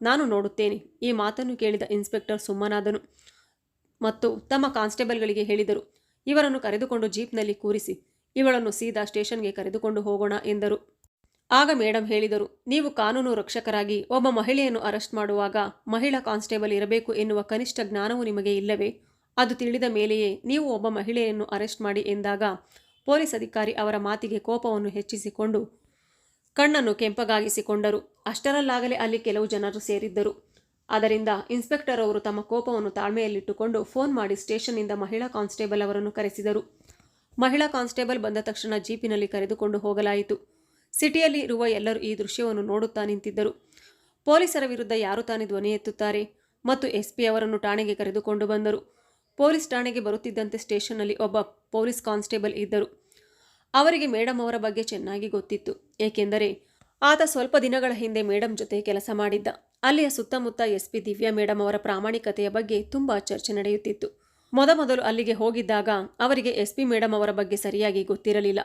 ನಾನು ನೋಡುತ್ತೇನೆ, ಈ ಮಾತನ್ನು ಕೇಳಿದ ಇನ್ಸ್ಪೆಕ್ಟರ್ ಸುಮ್ಮನಾದನು. ಮತ್ತು ತಮ್ಮ ಕಾನ್ಸ್ಟೇಬಲ್ಗಳಿಗೆ ಹೇಳಿದರು, ಇವರನ್ನು ಕರೆದುಕೊಂಡು ಜೀಪ್ನಲ್ಲಿ ಕೂರಿಸಿ, ಇವಳನ್ನು ಸೀದಾ ಸ್ಟೇಷನ್ಗೆ ಕರೆದುಕೊಂಡು ಹೋಗೋಣ ಎಂದರು. ಆಗ ಮೇಡಮ್ ಹೇಳಿದರು, ನೀವು ಕಾನೂನು ರಕ್ಷಕರಾಗಿ ಒಬ್ಬ ಮಹಿಳೆಯನ್ನು ಅರೆಸ್ಟ್ ಮಾಡುವಾಗ ಮಹಿಳಾ ಕಾನ್ಸ್ಟೇಬಲ್ ಇರಬೇಕು ಎನ್ನುವ ಕನಿಷ್ಠ ಜ್ಞಾನವು ನಿಮಗೆ ಇಲ್ಲವೇ? ಅದು ತಿಳಿದ ಮೇಲೆಯೇ ನೀವು ಒಬ್ಬ ಮಹಿಳೆಯನ್ನು ಅರೆಸ್ಟ್ ಮಾಡಿ ಎಂದಾಗ ಪೊಲೀಸ್ ಅಧಿಕಾರಿ ಅವರ ಮಾತಿಗೆ ಕೋಪವನ್ನು ಹೆಚ್ಚಿಸಿಕೊಂಡು ಕಣ್ಣನ್ನು ಕೆಂಪಗಾಗಿಸಿಕೊಂಡರು. ಅಷ್ಟರಲ್ಲಾಗಲೇ ಅಲ್ಲಿ ಕೆಲವು ಜನರು ಸೇರಿದ್ದರು. ಅದರಿಂದ ಇನ್ಸ್ಪೆಕ್ಟರ್ ಅವರು ತಮ್ಮ ಕೋಪವನ್ನು ತಾಳ್ಮೆಯಲ್ಲಿಟ್ಟುಕೊಂಡು ಫೋನ್ ಮಾಡಿ ಸ್ಟೇಷನ್ನಿಂದ ಮಹಿಳಾ ಕಾನ್ಸ್ಟೇಬಲ್ ಅವರನ್ನು ಕರೆಸಿದರು. ಮಹಿಳಾ ಕಾನ್ಸ್ಟೇಬಲ್ ಬಂದ ತಕ್ಷಣ ಜೀಪಿನಲ್ಲಿ ಕರೆದುಕೊಂಡು ಹೋಗಲಾಯಿತು. ಸಿಟಿಯಲ್ಲಿ ಇರುವ ಎಲ್ಲರೂ ಈ ದೃಶ್ಯವನ್ನು ನೋಡುತ್ತಾ ನಿಂತಿದ್ದರು. ಪೊಲೀಸರ ವಿರುದ್ಧ ಯಾರು ತಾನೇ ಧ್ವನಿ ಎತ್ತುತ್ತಾರೆ ಮತ್ತು ಎಸ್ ಪಿ ಅವರನ್ನು ಠಾಣೆಗೆ ಕರೆದುಕೊಂಡು ಬಂದರು. ಪೊಲೀಸ್ ಠಾಣೆಗೆ ಬರುತ್ತಿದ್ದಂತೆ ಸ್ಟೇಷನ್ನಲ್ಲಿ ಒಬ್ಬ ಪೊಲೀಸ್ ಕಾನ್ಸ್ಟೇಬಲ್ ಇದ್ದರು. ಅವರಿಗೆ ಮೇಡಮ್ ಅವರ ಬಗ್ಗೆ ಚೆನ್ನಾಗಿ ಗೊತ್ತಿತ್ತು. ಏಕೆಂದರೆ ಆತ ಸ್ವಲ್ಪ ದಿನಗಳ ಹಿಂದೆ ಮೇಡಮ್ ಜೊತೆ ಕೆಲಸ ಮಾಡಿದ್ದ. ಅಲ್ಲಿಯ ಸುತ್ತಮುತ್ತ ಎಸ್ ಪಿ ದಿವ್ಯಾ ಮೇಡಮ್ ಅವರ ಪ್ರಾಮಾಣಿಕತೆಯ ಬಗ್ಗೆ ತುಂಬ ಚರ್ಚೆ ನಡೆಯುತ್ತಿತ್ತು. ಮೊದಮೊದಲು ಅಲ್ಲಿಗೆ ಹೋಗಿದ್ದಾಗ ಅವರಿಗೆ ಎಸ್ ಪಿ ಮೇಡಮ್ ಅವರ ಬಗ್ಗೆ ಸರಿಯಾಗಿ ಗೊತ್ತಿರಲಿಲ್ಲ.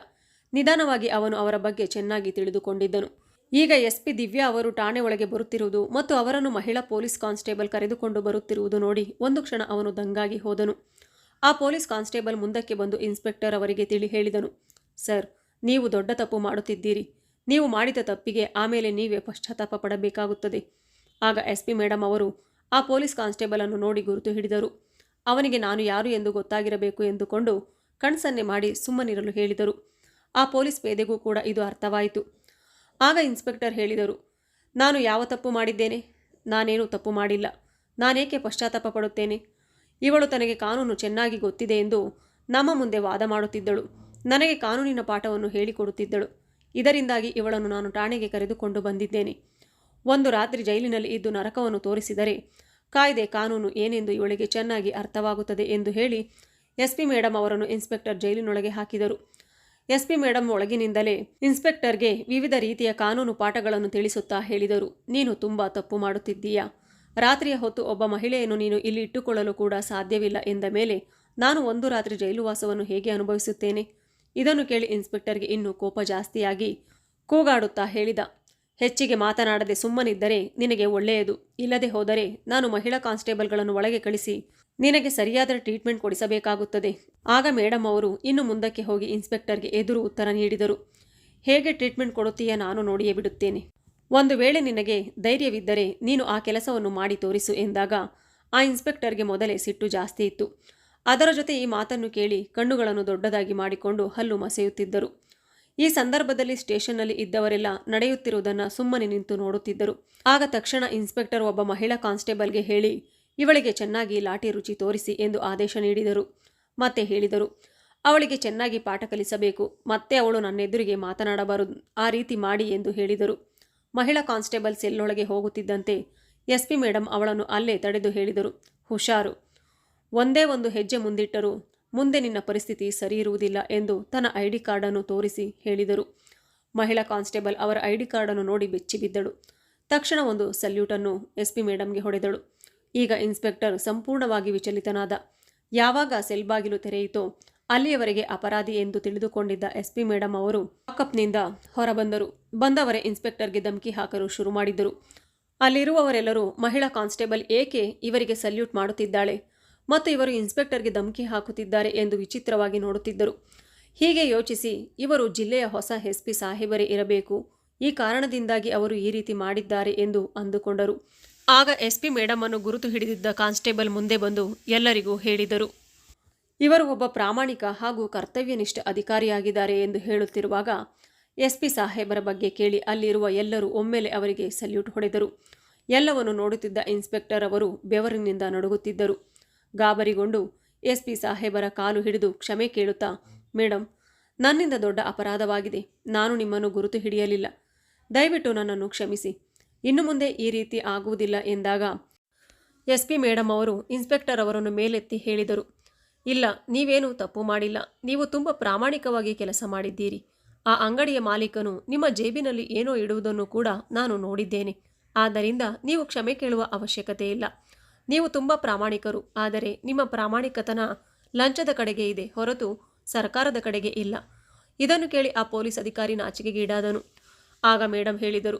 ನಿಧಾನವಾಗಿ ಅವನು ಅವರ ಬಗ್ಗೆ ಚೆನ್ನಾಗಿ ತಿಳಿದುಕೊಂಡಿದ್ದನು. ಈಗ ಎಸ್ ಪಿ ದಿವ್ಯಾ ಅವರು ಠಾಣೆ ಒಳಗೆ ಬರುತ್ತಿರುವುದು ಮತ್ತು ಅವರನ್ನು ಮಹಿಳಾ ಪೊಲೀಸ್ ಕಾನ್ಸ್ಟೇಬಲ್ ಕರೆದುಕೊಂಡು ಬರುತ್ತಿರುವುದು ನೋಡಿ ಒಂದು ಕ್ಷಣ ಅವನು ದಂಗಾಗಿ ಹೋದನು. ಆ ಪೊಲೀಸ್ ಕಾನ್ಸ್ಟೇಬಲ್ ಮುಂದಕ್ಕೆ ಬಂದು ಇನ್ಸ್ಪೆಕ್ಟರ್ ಅವರಿಗೆ ತಿಳಿ ಹೇಳಿದನು. ಸರ್, ನೀವು ದೊಡ್ಡ ತಪ್ಪು ಮಾಡುತ್ತಿದ್ದೀರಿ. ನೀವು ಮಾಡಿದ ತಪ್ಪಿಗೆ ಆಮೇಲೆ ನೀವೇ ಪಶ್ಚಾತ್ತಾಪ ಪಡಬೇಕಾಗುತ್ತದೆ. ಆಗ ಎಸ್ ಪಿ ಮೇಡಮ್ ಅವರು ಆ ಪೊಲೀಸ್ ಕಾನ್ಸ್ಟೇಬಲನ್ನು ನೋಡಿ ಗುರುತು ಹಿಡಿದರು. ಅವನಿಗೆ ನಾನು ಯಾರು ಎಂದು ಗೊತ್ತಾಗಿರಬೇಕು ಎಂದುಕೊಂಡು ಕಣ್ಸನ್ನೆ ಮಾಡಿ ಸುಮ್ಮನಿರಲು ಹೇಳಿದರು. ಆ ಪೊಲೀಸ್ ಪೇದೆಗೂ ಕೂಡ ಇದು ಅರ್ಥವಾಯಿತು. ಆಗ ಇನ್ಸ್ಪೆಕ್ಟರ್ ಹೇಳಿದರು, ನಾನು ಯಾವ ತಪ್ಪು ಮಾಡಿದ್ದೇನೆ? ನಾನೇನು ತಪ್ಪು ಮಾಡಿಲ್ಲ. ನಾನೇಕೆ ಪಶ್ಚಾತ್ತಾಪ ಪಡುತ್ತೇನೆ? ಇವಳು ತನಗೆ ಕಾನೂನು ಚೆನ್ನಾಗಿ ಗೊತ್ತಿದೆ ಎಂದು ನಮ್ಮ ಮುಂದೆ ವಾದ ಮಾಡುತ್ತಿದ್ದಳು. ನನಗೆ ಕಾನೂನಿನ ಪಾಠವನ್ನು ಹೇಳಿಕೊಡುತ್ತಿದ್ದಳು. ಇದರಿಂದಾಗಿ ಇವಳನ್ನು ನಾನು ಠಾಣೆಗೆ ಕರೆದುಕೊಂಡು ಬಂದಿದ್ದೇನೆ. ಒಂದು ರಾತ್ರಿ ಜೈಲಿನಲ್ಲಿ ಇದ್ದು ನರಕವನ್ನು ತೋರಿಸಿದರೆ ಕಾಯ್ದೆ ಕಾನೂನು ಏನೆಂದು ಇವಳಿಗೆ ಚೆನ್ನಾಗಿ ಅರ್ಥವಾಗುತ್ತದೆ ಎಂದು ಹೇಳಿ ಎಸ್ ಪಿ ಮೇಡಮ್ ಅವರನ್ನು ಇನ್ಸ್ಪೆಕ್ಟರ್ ಜೈಲಿನೊಳಗೆ ಹಾಕಿದರು. ಎಸ್ ಪಿ ಮೇಡಮ್ ಒಳಗಿನಿಂದಲೇ ಇನ್ಸ್ಪೆಕ್ಟರ್ಗೆ ವಿವಿಧ ರೀತಿಯ ಕಾನೂನು ಪಾಠಗಳನ್ನು ತಿಳಿಸುತ್ತಾ ಹೇಳಿದರು. ನೀನು ತುಂಬ ತಪ್ಪು ಮಾಡುತ್ತಿದ್ದೀಯಾ? ರಾತ್ರಿಯ ಹೊತ್ತು ಒಬ್ಬ ಮಹಿಳೆಯನ್ನು ನೀನು ಇಲ್ಲಿ ಇಟ್ಟುಕೊಳ್ಳಲು ಕೂಡ ಸಾಧ್ಯವಿಲ್ಲ ಎಂದ ಮೇಲೆ ನಾನು ಒಂದು ರಾತ್ರಿ ಜೈಲುವಾಸವನ್ನು ಹೇಗೆ ಅನುಭವಿಸುತ್ತೇನೆ? ಇದನ್ನು ಕೇಳಿ ಇನ್ಸ್ಪೆಕ್ಟರ್ಗೆ ಇನ್ನೂ ಕೋಪ ಜಾಸ್ತಿಯಾಗಿ ಕೂಗಾಡುತ್ತಾ ಹೇಳಿದ. ಹೆಚ್ಚಿಗೆ ಮಾತನಾಡದೆ ಸುಮ್ಮನಿದ್ದರೆ ನಿನಗೆ ಒಳ್ಳೆಯದು. ಇಲ್ಲದೆ ಹೋದರೆ ನಾನು ಮಹಿಳಾ ಕಾನ್ಸ್ಟೇಬಲ್ಗಳನ್ನು ಒಳಗೆ ಕಳಿಸಿ ನಿನಗೆ ಸರಿಯಾದ ಟ್ರೀಟ್ಮೆಂಟ್ ಕೊಡಿಸಬೇಕಾಗುತ್ತದೆ. ಆಗ ಮೇಡಮ್ ಅವರು ಇನ್ನು ಮುಂದಕ್ಕೆ ಹೋಗಿ ಇನ್ಸ್ಪೆಕ್ಟರ್ಗೆ ಎದುರು ಉತ್ತರ ನೀಡಿದರು. ಹೇಗೆ ಟ್ರೀಟ್ಮೆಂಟ್ ಕೊಡುತ್ತೀಯ ನಾನು ನೋಡಿಯೇ ಬಿಡುತ್ತೇನೆ. ಒಂದು ವೇಳೆ ನಿನಗೆ ಧೈರ್ಯವಿದ್ದರೆ ನೀನು ಆ ಕೆಲಸವನ್ನು ಮಾಡಿ ತೋರಿಸು ಎಂದಾಗ ಆ ಇನ್ಸ್ಪೆಕ್ಟರ್ಗೆ ಮೊದಲೇ ಸಿಟ್ಟು ಜಾಸ್ತಿ ಇತ್ತು. ಅದರ ಜೊತೆ ಈ ಮಾತನ್ನು ಕೇಳಿ ಕಣ್ಣುಗಳನ್ನು ದೊಡ್ಡದಾಗಿ ಮಾಡಿಕೊಂಡು ಹಲ್ಲು ಮಸೆಯುತ್ತಿದ್ದರು. ಈ ಸಂದರ್ಭದಲ್ಲಿ ಸ್ಟೇಷನ್ನಲ್ಲಿ ಇದ್ದವರೆಲ್ಲ ನಡೆಯುತ್ತಿರುವುದನ್ನು ಸುಮ್ಮನೆ ನಿಂತು ನೋಡುತ್ತಿದ್ದರು. ಆಗ ತಕ್ಷಣ ಇನ್ಸ್ಪೆಕ್ಟರ್ ಒಬ್ಬ ಮಹಿಳಾ ಕಾನ್ಸ್ಟೇಬಲ್ಗೆ ಹೇಳಿ, ಇವಳಿಗೆ ಚೆನ್ನಾಗಿ ಲಾಠಿ ರುಚಿ ತೋರಿಸಿ ಎಂದು ಆದೇಶ ನೀಡಿದರು. ಮತ್ತೆ ಹೇಳಿದರು, ಅವಳಿಗೆ ಚೆನ್ನಾಗಿ ಪಾಠ ಕಲಿಸಬೇಕು, ಮತ್ತೆ ಅವಳು ನನ್ನೆದುರಿಗೆ ಮಾತನಾಡಬಾರದು, ಆ ರೀತಿ ಮಾಡಿ ಎಂದು ಹೇಳಿದರು. ಮಹಿಳಾ ಕಾನ್ಸ್ಟೇಬಲ್ ಸೆಲ್ಲೊಳಗೆ ಹೋಗುತ್ತಿದ್ದಂತೆ ಎಸ್ ಪಿ ಮೇಡಮ್ ಅವಳನ್ನು ಅಲ್ಲೇ ತಡೆದು ಹೇಳಿದರು. ಹುಷಾರು ಒಂದೇ ಒಂದು ಹೆಜ್ಜೆ ಮುಂದಿಟ್ಟರು. ಮುಂದೆ ನಿನ್ನ ಪರಿಸ್ಥಿತಿ ಸರಿ ಇರುವುದಿಲ್ಲ ಎಂದು ತನ್ನ ಐಡಿ ಕಾರ್ಡನ್ನು ತೋರಿಸಿ ಹೇಳಿದರು. ಮಹಿಳಾ ಕಾನ್ಸ್ಟೇಬಲ್ ಅವರ ಐಡಿ ಕಾರ್ಡನ್ನು ನೋಡಿ ಬೆಚ್ಚಿಬಿದ್ದಳು ತಕ್ಷಣ ಒಂದು ಸಲ್ಯೂಟನ್ನು ಎಸ್ ಪಿ ಮೇಡಮ್ಗೆ ಹೊಡೆದಳು. ಈಗ ಇನ್ಸ್ಪೆಕ್ಟರ್ ಸಂಪೂರ್ಣವಾಗಿ ವಿಚಲಿತನಾದ. ಯಾವಾಗ ಸೆಲ್ ಬಾಗಿಲು ತೆರೆಯಿತೋ ಅಲ್ಲಿಯವರೆಗೆ ಅಪರಾಧಿ ಎಂದು ತಿಳಿದುಕೊಂಡಿದ್ದ ಎಸ್ ಪಿ ಮೇಡಮ್ ಅವರು ಲಾಕಪ್ನಿಂದ ಹೊರಬಂದರು. ಬಂದವರೇ ಇನ್ಸ್ಪೆಕ್ಟರ್ಗೆ ಧಮಕಿ ಹಾಕಲು ಶುರು ಮಾಡಿದರು ಅಲ್ಲಿರುವವರೆಲ್ಲರೂ ಮಹಿಳಾ ಕಾನ್ಸ್ಟೇಬಲ್ ಏಕೆ ಇವರಿಗೆ ಸಲ್ಯೂಟ್ ಮಾಡುತ್ತಿದ್ದಾಳೆ? ಮತ್ತು ಇವರು ಇನ್ಸ್ಪೆಕ್ಟರ್ಗೆ ಧಮಕಿ ಹಾಕುತ್ತಿದ್ದಾರೆ ಎಂದು ವಿಚಿತ್ರವಾಗಿ ನೋಡುತ್ತಿದ್ದರು. ಹೀಗೆ ಯೋಚಿಸಿ ಇವರು ಜಿಲ್ಲೆಯ ಹೊಸ ಎಸ್ ಪಿ ಸಾಹೇಬರೇ ಇರಬೇಕು. ಈ ಕಾರಣದಿಂದಾಗಿ ಅವರು ಈ ರೀತಿ ಮಾಡಿದ್ದಾರೆ ಎಂದು ಅಂದುಕೊಂಡರು. ಆಗ ಎಸ್ ಪಿ ಮೇಡಮ್ ಅನ್ನು ಗುರುತು ಹಿಡಿದಿದ್ದ ಕಾನ್ಸ್ಟೇಬಲ್ ಮುಂದೆ ಬಂದು ಎಲ್ಲರಿಗೂ ಹೇಳಿದರು. ಇವರು ಒಬ್ಬ ಪ್ರಾಮಾಣಿಕ ಹಾಗೂ ಕರ್ತವ್ಯನಿಷ್ಠ ಅಧಿಕಾರಿಯಾಗಿದ್ದಾರೆ ಎಂದು ಹೇಳುತ್ತಿರುವಾಗ ಎಸ್ ಪಿ ಸಾಹೇಬರ ಬಗ್ಗೆ ಕೇಳಿ ಅಲ್ಲಿರುವ ಎಲ್ಲರೂ ಒಮ್ಮೆಲೆ ಅವರಿಗೆ ಸಲ್ಯೂಟ್ ಹೊಡೆದರು. ಎಲ್ಲವನ್ನು ನೋಡುತ್ತಿದ್ದ ಇನ್ಸ್ಪೆಕ್ಟರ್ ಅವರು ಬೆವರಿನಿಂದ ನಡುಗುತ್ತಿದ್ದರು. ಗಾಬರಿಗೊಂಡು ಎಸ್ ಪಿ ಸಾಹೇಬರ ಕಾಲು ಹಿಡಿದು ಕ್ಷಮೆ ಕೇಳುತ್ತಾ ಮೇಡಮ್ ನನ್ನಿಂದ ದೊಡ್ಡ ಅಪರಾಧವಾಗಿದೆ. ನಾನು ನಿಮ್ಮನ್ನು ಗುರುತು ಹಿಡಿಯಲಿಲ್ಲ. ದಯವಿಟ್ಟು ನನ್ನನ್ನು ಕ್ಷಮಿಸಿ. ಇನ್ನು ಮುಂದೆ ಈ ರೀತಿ ಆಗುವುದಿಲ್ಲ ಎಂದಾಗ ಎಸ್ ಪಿ ಮೇಡಮ್ ಅವರು ಇನ್ಸ್ಪೆಕ್ಟರ್ ಅವರನ್ನು ಮೇಲೆತ್ತಿ ಹೇಳಿದರು. ಇಲ್ಲ, ನೀವೇನೂ ತಪ್ಪು ಮಾಡಿಲ್ಲ. ನೀವು ತುಂಬ ಪ್ರಾಮಾಣಿಕವಾಗಿ ಕೆಲಸ ಮಾಡಿದ್ದೀರಿ. ಆ ಅಂಗಡಿಯ ಮಾಲೀಕನು ನಿಮ್ಮ ಜೇಬಿನಲ್ಲಿ ಏನೋ ಇಡುವುದನ್ನು ಕೂಡ ನಾನು ನೋಡಿದ್ದೇನೆ. ಆದ್ದರಿಂದ ನೀವು ಕ್ಷಮೆ ಕೇಳುವ ಅವಶ್ಯಕತೆ ಇಲ್ಲ ನೀವು ತುಂಬ ಪ್ರಾಮಾಣಿಕರು, ಆದರೆ ನಿಮ್ಮ ಪ್ರಾಮಾಣಿಕತನ ಲಂಚದ ಕಡೆಗೆ ಇದೆ, ಹೊರತು ಸರ್ಕಾರದ ಕಡೆಗೆ ಇಲ್ಲ. ಇದನ್ನು ಕೇಳಿ ಆ ಪೊಲೀಸ್ ಅಧಿಕಾರಿ ನಾಚಿಕೆಗೀಡಾದನು. ಆಗ ಮೇಡಮ್ ಹೇಳಿದರು,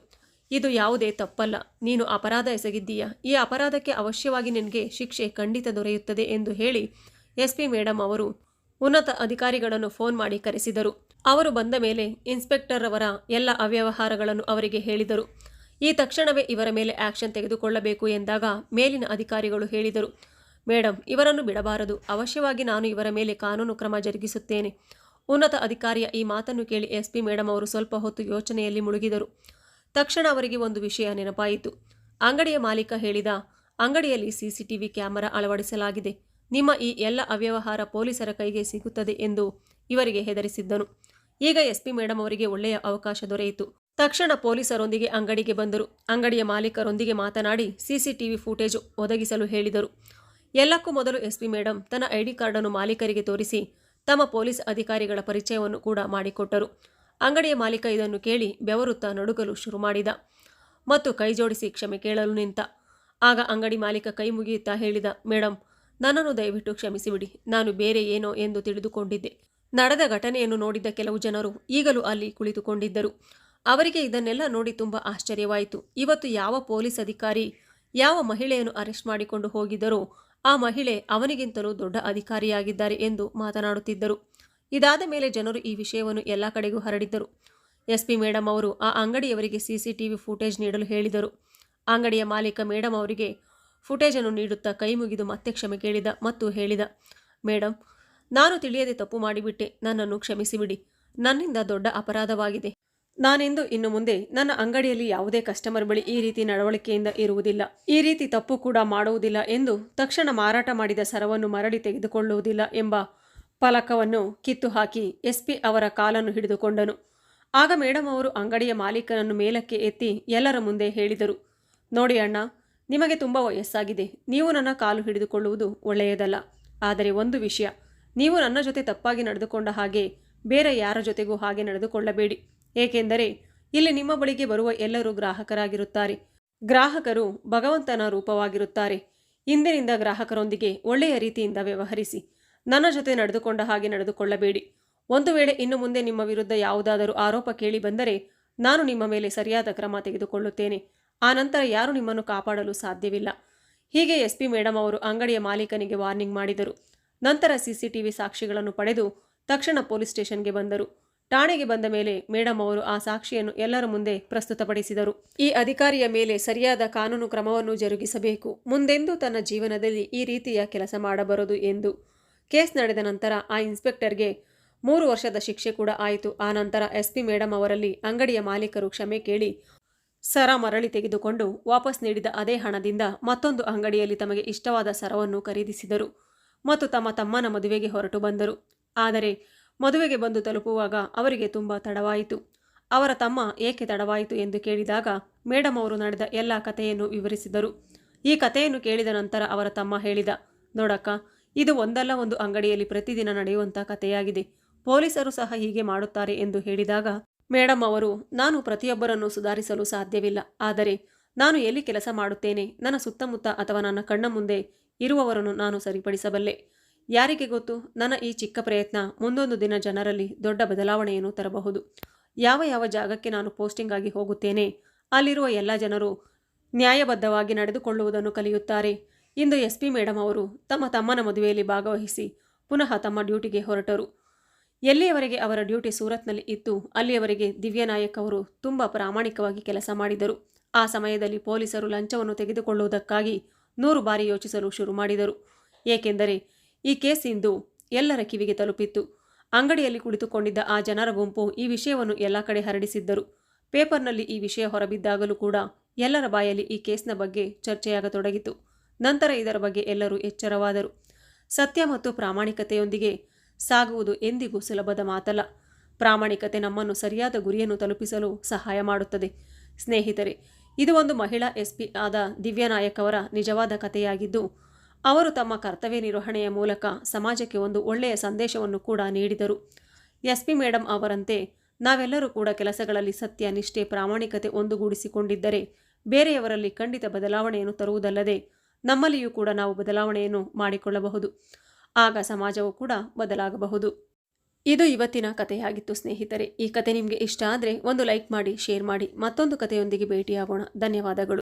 ಇದು ಯಾವುದೇ ತಪ್ಪಲ್ಲ. ನೀನು ಅಪರಾಧ ಎಸಗಿದ್ದೀಯ. ಈ ಅಪರಾಧಕ್ಕೆ ಅವಶ್ಯವಾಗಿ ನಿನಗೆ ಶಿಕ್ಷೆ ಖಂಡಿತ ದೊರೆಯುತ್ತದೆ ಎಂದು ಹೇಳಿ ಎಸ್ ಪಿ ಮೇಡಮ್ ಅವರು ಉನ್ನತ ಅಧಿಕಾರಿಗಳನ್ನು ಫೋನ್ ಮಾಡಿ ಕರೆಸಿದರು. ಅವರು ಬಂದ ಮೇಲೆ ಇನ್ಸ್ಪೆಕ್ಟರ್ ಅವರ ಎಲ್ಲ ಅವ್ಯವಹಾರಗಳನ್ನು ಅವರಿಗೆ ಹೇಳಿದರು. ಈ ತಕ್ಷಣವೇ ಇವರ ಮೇಲೆ ಆಕ್ಷನ್ ತೆಗೆದುಕೊಳ್ಳಬೇಕು ಎಂದಾಗ ಮೇಲಿನ ಅಧಿಕಾರಿಗಳು ಹೇಳಿದರು ಮೇಡಮ್ ಇವರನ್ನು ಬಿಡಬಾರದು. ಅವಶ್ಯವಾಗಿ ನಾನು ಇವರ ಮೇಲೆ ಕಾನೂನು ಕ್ರಮ ಜರುಗಿಸುತ್ತೇನೆ. ಉನ್ನತ ಅಧಿಕಾರಿಯ ಈ ಮಾತನ್ನು ಕೇಳಿ ಎಸ್ ಪಿ ಮೇಡಮ್ ಅವರು ಸ್ವಲ್ಪ ಹೊತ್ತು ಯೋಚನೆಯಲ್ಲಿ ಮುಳುಗಿದರು. ತಕ್ಷಣ ಅವರಿಗೆ ಒಂದು ವಿಷಯ ನೆನಪಾಯಿತು. ಅಂಗಡಿಯ ಮಾಲೀಕ ಹೇಳಿದ, ಅಂಗಡಿಯಲ್ಲಿ ಸಿಸಿಟಿವಿ ಕ್ಯಾಮೆರಾ ಅಳವಡಿಸಲಾಗಿದೆ. ನಿಮ್ಮ ಈ ಎಲ್ಲ ಅವ್ಯವಹಾರ ಪೊಲೀಸರ ಕೈಗೆ ಸಿಗುತ್ತದೆ ಎಂದು ಇವರಿಗೆ ಹೆದರಿಸಿದ್ದನು. ಈಗ ಎಸ್ ಪಿ ಮೇಡಮ್ ಅವರಿಗೆ ಒಳ್ಳೆಯ ಅವಕಾಶ ದೊರೆಯಿತು. ತಕ್ಷಣ ಪೊಲೀಸರೊಂದಿಗೆ ಅಂಗಡಿಗೆ ಬಂದರು. ಅಂಗಡಿಯ ಮಾಲೀಕರೊಂದಿಗೆ ಮಾತನಾಡಿ ಸಿಸಿಟಿವಿ ಫುಟೇಜ್ ಒದಗಿಸಲು ಹೇಳಿದರು. ಎಲ್ಲಕ್ಕೂ ಮೊದಲು ಎಸ್ಪಿ ಮೇಡಂ ತನ್ನ ಐಡಿ ಕಾರ್ಡನ್ನು ಮಾಲೀಕರಿಗೆ ತೋರಿಸಿ ತಮ್ಮ ಪೊಲೀಸ್ ಅಧಿಕಾರಿಗಳ ಪರಿಚಯವನ್ನು ಕೂಡ ಮಾಡಿಕೊಟ್ಟರು. ಅಂಗಡಿಯ ಮಾಲೀಕ ಇದನ್ನು ಕೇಳಿ ಬೆವರುತ್ತಾ ನಡುಗಲು ಶುರು ಮಾಡಿದ. ಮತ್ತು ಕೈಜೋಡಿಸಿ ಕ್ಷಮೆ ಕೇಳಲು ನಿಂತ. ಆಗ ಅಂಗಡಿ ಮಾಲೀಕ ಕೈ ಮುಗಿಯುತ್ತಾ ಹೇಳಿದ ಮೇಡಮ್ ನನ್ನನ್ನು ದಯವಿಟ್ಟು ಕ್ಷಮಿಸಿಬಿಡಿ. ನಾನು ಬೇರೆ ಏನೋ ಎಂದು ತಿಳಿದುಕೊಂಡಿದ್ದೆ. ನಡೆದ ಘಟನೆಯನ್ನು ನೋಡಿದ್ದ ಕೆಲವು ಜನರು ಈಗಲೂ ಅಲ್ಲಿ ಕುಳಿತುಕೊಂಡಿದ್ದರು. ಅವರಿಗೆ ಇದನ್ನೆಲ್ಲ ನೋಡಿ ತುಂಬ ಆಶ್ಚರ್ಯವಾಯಿತು. ಇವತ್ತು ಯಾವ ಪೊಲೀಸ್ ಅಧಿಕಾರಿ, ಯಾವ ಮಹಿಳೆಯನ್ನು ಅರೆಸ್ಟ್ ಮಾಡಿಕೊಂಡು ಹೋಗಿದ್ದರೋ ಆ ಮಹಿಳೆ ಅವನಿಗಿಂತಲೂ ದೊಡ್ಡ ಅಧಿಕಾರಿಯಾಗಿದ್ದಾರೆ ಎಂದು ಮಾತನಾಡುತ್ತಿದ್ದರು. ಇದಾದ ಮೇಲೆ ಜನರು ಈ ವಿಷಯವನ್ನು ಎಲ್ಲ ಕಡೆಗೂ ಹರಡಿದ್ದರು. ಎಸ್ಪಿ ಮೇಡಮ್ ಅವರು ಆ ಅಂಗಡಿಯವರಿಗೆ ಸಿಸಿಟಿವಿ ಫುಟೇಜ್ ನೀಡಲು ಹೇಳಿದರು. ಅಂಗಡಿಯ ಮಾಲೀಕ ಮೇಡಮ್ ಅವರಿಗೆ ಫುಟೇಜನ್ನು ನೀಡುತ್ತಾ ಕೈ ಮುಗಿದು ಮತ್ತೆ ಕ್ಷಮೆ ಕೇಳಿದ ಮತ್ತು ಹೇಳಿದ ಮೇಡಮ್ ನಾನು ತಿಳಿಯದೆ ತಪ್ಪು ಮಾಡಿಬಿಟ್ಟೆ. ನನ್ನನ್ನು ಕ್ಷಮಿಸಿಬಿಡಿ. ನನ್ನಿಂದ ದೊಡ್ಡ ಅಪರಾಧವಾಗಿದೆ. ನಾನೆಂದು ಇನ್ನು ಮುಂದೆ ನನ್ನ ಅಂಗಡಿಯಲ್ಲಿ ಯಾವುದೇ ಕಸ್ಟಮರ್ ಬಳಿ ಈ ರೀತಿ ನಡವಳಿಕೆಯಿಂದ ಇರುವುದಿಲ್ಲ. ಈ ರೀತಿ ತಪ್ಪು ಕೂಡ ಮಾಡುವುದಿಲ್ಲ ಎಂದು ತಕ್ಷಣ ಮಾರಾಟ ಮಾಡಿದ ಸರವನ್ನು ಮರಳಿ ತೆಗೆದುಕೊಳ್ಳುವುದಿಲ್ಲ ಎಂಬ ಫಲಕವನ್ನು ಕಿತ್ತು ಹಾಕಿ ಎಸ್ಪಿ ಅವರ ಕಾಲನ್ನು ಹಿಡಿದುಕೊಂಡನು. ಆಗ ಮೇಡಮ್ ಅವರು ಅಂಗಡಿಯ ಮಾಲೀಕನನ್ನು ಮೇಲಕ್ಕೆ ಎತ್ತಿ ಎಲ್ಲರ ಮುಂದೆ ಹೇಳಿದರು, ನೋಡಿ ಅಣ್ಣ, ನಿಮಗೆ ತುಂಬ ವಯಸ್ಸಾಗಿದೆ. ನೀವು ನನ್ನ ಕಾಲು ಹಿಡಿದುಕೊಳ್ಳುವುದು ಒಳ್ಳೆಯದಲ್ಲ. ಆದರೆ ಒಂದು ವಿಷಯ, ನೀವು ನನ್ನ ಜೊತೆ ತಪ್ಪಾಗಿ ನಡೆದುಕೊಂಡ ಹಾಗೆ ಬೇರೆ ಯಾರ ಜೊತೆಗೂ ಹಾಗೆ ನಡೆದುಕೊಳ್ಳಬೇಡಿ. ಏಕೆಂದರೆ ಇಲ್ಲಿ ನಿಮ್ಮ ಬಳಿಗೆ ಬರುವ ಎಲ್ಲರೂ ಗ್ರಾಹಕರಾಗಿರುತ್ತಾರೆ. ಗ್ರಾಹಕರು ಭಗವಂತನ ರೂಪವಾಗಿರುತ್ತಾರೆ. ಇಂದಿನಿಂದ ಗ್ರಾಹಕರೊಂದಿಗೆ ಒಳ್ಳೆಯ ರೀತಿಯಿಂದ ವ್ಯವಹರಿಸಿ. ನನ್ನ ಜೊತೆ ನಡೆದುಕೊಂಡ ಹಾಗೆ ನಡೆದುಕೊಳ್ಳಬೇಡಿ. ಒಂದು ವೇಳೆ ಇನ್ನು ಮುಂದೆ ನಿಮ್ಮ ವಿರುದ್ಧ ಯಾವುದಾದರೂ ಆರೋಪ ಕೇಳಿ ಬಂದರೆ ನಾನು ನಿಮ್ಮ ಮೇಲೆ ಸರಿಯಾದ ಕ್ರಮ ತೆಗೆದುಕೊಳ್ಳುತ್ತೇನೆ. ಆ ನಂತರ ಯಾರು ನಿಮ್ಮನ್ನು ಕಾಪಾಡಲು ಸಾಧ್ಯವಿಲ್ಲ. ಹೀಗೆ ಎಸ್ ಪಿ ಮೇಡಮ್ ಅವರು ಅಂಗಡಿಯ ಮಾಲೀಕನಿಗೆ ವಾರ್ನಿಂಗ್ ಮಾಡಿದರು. ನಂತರ ಸಿಸಿಟಿವಿ ಸಾಕ್ಷಿಗಳನ್ನು ಪಡೆದು ತಕ್ಷಣ ಪೊಲೀಸ್ ಸ್ಟೇಷನ್ಗೆ ಬಂದರು. ಠಾಣೆಗೆ ಬಂದ ಮೇಲೆ ಮೇಡಮ್ ಅವರು ಆ ಸಾಕ್ಷಿಯನ್ನು ಎಲ್ಲರ ಮುಂದೆ ಪ್ರಸ್ತುತಪಡಿಸಿದರು. ಈ ಅಧಿಕಾರಿಯ ಮೇಲೆ ಸರಿಯಾದ ಕಾನೂನು ಕ್ರಮವನ್ನು ಜರುಗಿಸಬೇಕು. ಮುಂದೆಂದೂ ತನ್ನ ಜೀವನದಲ್ಲಿ ಈ ರೀತಿಯ ಕೆಲಸ ಮಾಡಬಾರದು ಎಂದು ಕೇಸ್ ನಡೆದ ನಂತರ ಆ ಇನ್ಸ್ಪೆಕ್ಟರ್ಗೆ ಮೂರು ವರ್ಷದ ಶಿಕ್ಷೆ ಕೂಡ ಆಯಿತು. ಆ ನಂತರ ಎಸ್ ಪಿ ಮೇಡಮ್ ಅವರಲ್ಲಿ ಅಂಗಡಿಯ ಮಾಲೀಕರು ಕ್ಷಮೆ ಕೇಳಿ ಸರ ಮರಳಿ ತೆಗೆದುಕೊಂಡು ವಾಪಸ್ ನೀಡಿದ ಅದೇ ಹಣದಿಂದ ಮತ್ತೊಂದು ಅಂಗಡಿಯಲ್ಲಿ ತಮಗೆ ಇಷ್ಟವಾದ ಸರವನ್ನು ಖರೀದಿಸಿದರು ಮತ್ತು ತಮ್ಮ ತಮ್ಮನ ಮದುವೆಗೆ ಹೊರಟು ಬಂದರು. ಆದರೆ ಮದುವೆಗೆ ಬಂದು ತಲುಪುವಾಗ ಅವರಿಗೆ ತುಂಬ ತಡವಾಯಿತು. ಅವರ ತಮ್ಮ ಏಕೆ ತಡವಾಯಿತು ಎಂದು ಕೇಳಿದಾಗ ಮೇಡಮ್ ಅವರು ನಡೆದ ಎಲ್ಲ ಕಥೆಯನ್ನು ವಿವರಿಸಿದರು. ಈ ಕಥೆಯನ್ನು ಕೇಳಿದ ನಂತರ ಅವರ ತಮ್ಮ ಹೇಳಿದ, ನೋಡಕ್ಕ, ಇದು ಒಂದಲ್ಲ ಒಂದು ಅಂಗಡಿಯಲ್ಲಿ ಪ್ರತಿದಿನ ನಡೆಯುವಂಥ ಕಥೆಯಾಗಿದೆ. ಪೊಲೀಸರು ಸಹ ಹೀಗೆ ಮಾಡುತ್ತಾರೆ ಎಂದು ಹೇಳಿದಾಗ ಮೇಡಮ್ ಅವರು, ನಾನು ಪ್ರತಿಯೊಬ್ಬರನ್ನು ಸುಧಾರಿಸಲು ಸಾಧ್ಯವಿಲ್ಲ. ಆದರೆ ನಾನು ಎಲ್ಲಿ ಕೆಲಸ ಮಾಡುತ್ತೇನೆ? ನನ್ನ ಸುತ್ತಮುತ್ತ ಅಥವಾ ನನ್ನ ಕಣ್ಣ ಮುಂದೆ ಇರುವವರನ್ನು ನಾನು ಸರಿಪಡಿಸಬಲ್ಲೆ? ಯಾರಿಗೆ ಗೊತ್ತು? ನನ್ನ ಈ ಚಿಕ್ಕ ಪ್ರಯತ್ನ ಮುಂದೊಂದು ದಿನ ಜನರಲ್ಲಿ ದೊಡ್ಡ ಬದಲಾವಣೆಯನ್ನು ತರಬಹುದು. ಯಾವ ಯಾವ ಜಾಗಕ್ಕೆ ನಾನು ಪೋಸ್ಟಿಂಗ್ ಆಗಿ ಹೋಗುತ್ತೇನೆ? ಅಲ್ಲಿರುವ ಎಲ್ಲ ಜನರು ನ್ಯಾಯಬದ್ಧವಾಗಿ ನಡೆದುಕೊಳ್ಳುವುದನ್ನು ಕಲಿಯುತ್ತಾರೆ. ಇಂದು ಎಸ್ ಪಿ ಮೇಡಮ್ ಅವರು ತಮ್ಮ ತಮ್ಮನ ಮದುವೆಯಲ್ಲಿ ಭಾಗವಹಿಸಿ ಪುನಃ ತಮ್ಮ ಡ್ಯೂಟಿಗೆ ಹೊರಟರು. ಎಲ್ಲಿಯವರೆಗೆ ಅವರ ಡ್ಯೂಟಿ ಸೂರತ್ನಲ್ಲಿ ಇತ್ತು, ಅಲ್ಲಿಯವರೆಗೆ ದಿವ್ಯನಾಯಕ್ ಅವರು ತುಂಬ ಪ್ರಾಮಾಣಿಕವಾಗಿ ಕೆಲಸ ಮಾಡಿದರು. ಆ ಸಮಯದಲ್ಲಿ ಪೊಲೀಸರು ಲಂಚವನ್ನು ತೆಗೆದುಕೊಳ್ಳುವುದಕ್ಕಾಗಿ ನೂರು ಬಾರಿ ಯೋಚಿಸಲು ಶುರು ಮಾಡಿದರು. ಏಕೆಂದರೆ ಈ ಕೇಸ್ ಇಂದು ಎಲ್ಲರ ಕಿವಿಗೆ ತಲುಪಿತ್ತು. ಅಂಗಡಿಯಲ್ಲಿ ಕುಳಿತುಕೊಂಡಿದ್ದ ಆ ಜನರ ಗುಂಪು ಈ ವಿಷಯವನ್ನು ಎಲ್ಲ ಕಡೆ ಹರಡಿಸಿದ್ದರು. ಪೇಪರ್ನಲ್ಲಿ ಈ ವಿಷಯ ಹೊರಬಿದ್ದಾಗಲೂ ಕೂಡ ಎಲ್ಲರ ಬಾಯಲ್ಲಿ ಈ ಕೇಸ್ನ ಬಗ್ಗೆ ಚರ್ಚೆಯಾಗತೊಡಗಿತು. ನಂತರ ಇದರ ಬಗ್ಗೆ ಎಲ್ಲರೂ ಎಚ್ಚರವಾದರು. ಸತ್ಯ ಮತ್ತು ಪ್ರಾಮಾಣಿಕತೆಯೊಂದಿಗೆ ಸಾಗುವುದು ಎಂದಿಗೂ ಸುಲಭದ ಮಾತಲ್ಲ. ಪ್ರಾಮಾಣಿಕತೆ ನಮ್ಮನ್ನು ಸರಿಯಾದ ಗುರಿಯನ್ನು ತಲುಪಿಸಲು ಸಹಾಯ ಮಾಡುತ್ತದೆ. ಸ್ನೇಹಿತರೆ, ಇದು ಒಂದು ಮಹಿಳಾ ಎಸ್ಪಿ ಆದ ದಿವ್ಯಾನಾಯಕ್ ಅವರ ನಿಜವಾದ ಕಥೆಯಾಗಿದ್ದು ಅವರು ತಮ್ಮ ಕರ್ತವ್ಯ ನಿರ್ವಹಣೆಯ ಮೂಲಕ ಸಮಾಜಕ್ಕೆ ಒಂದು ಒಳ್ಳೆಯ ಸಂದೇಶವನ್ನು ಕೂಡ ನೀಡಿದರು. ಎಸ್ ಪಿ ಮೇಡಮ್ ಅವರಂತೆ ನಾವೆಲ್ಲರೂ ಕೂಡ ಕೆಲಸಗಳಲ್ಲಿ ಸತ್ಯ, ನಿಷ್ಠೆ, ಪ್ರಾಮಾಣಿಕತೆ ಒಂದುಗೂಡಿಸಿಕೊಂಡಿದ್ದರೆ ಬೇರೆಯವರಲ್ಲಿ ಖಂಡಿತ ಬದಲಾವಣೆಯನ್ನು ತರುವುದಲ್ಲದೆ ನಮ್ಮಲ್ಲಿಯೂ ಕೂಡ ನಾವು ಬದಲಾವಣೆಯನ್ನು ಮಾಡಿಕೊಳ್ಳಬಹುದು. ಆಗ ಸಮಾಜವು ಕೂಡ ಬದಲಾಗಬಹುದು. ಇದು ಇವತ್ತಿನ ಕಥೆಯಾಗಿತ್ತು ಸ್ನೇಹಿತರೆ. ಈ ಕತೆ ನಿಮಗೆ ಇಷ್ಟ ಆದರೆ ಒಂದು ಲೈಕ್ ಮಾಡಿ, ಶೇರ್ ಮಾಡಿ. ಮತ್ತೊಂದು ಕಥೆಯೊಂದಿಗೆ ಭೇಟಿಯಾಗೋಣ. ಧನ್ಯವಾದಗಳು.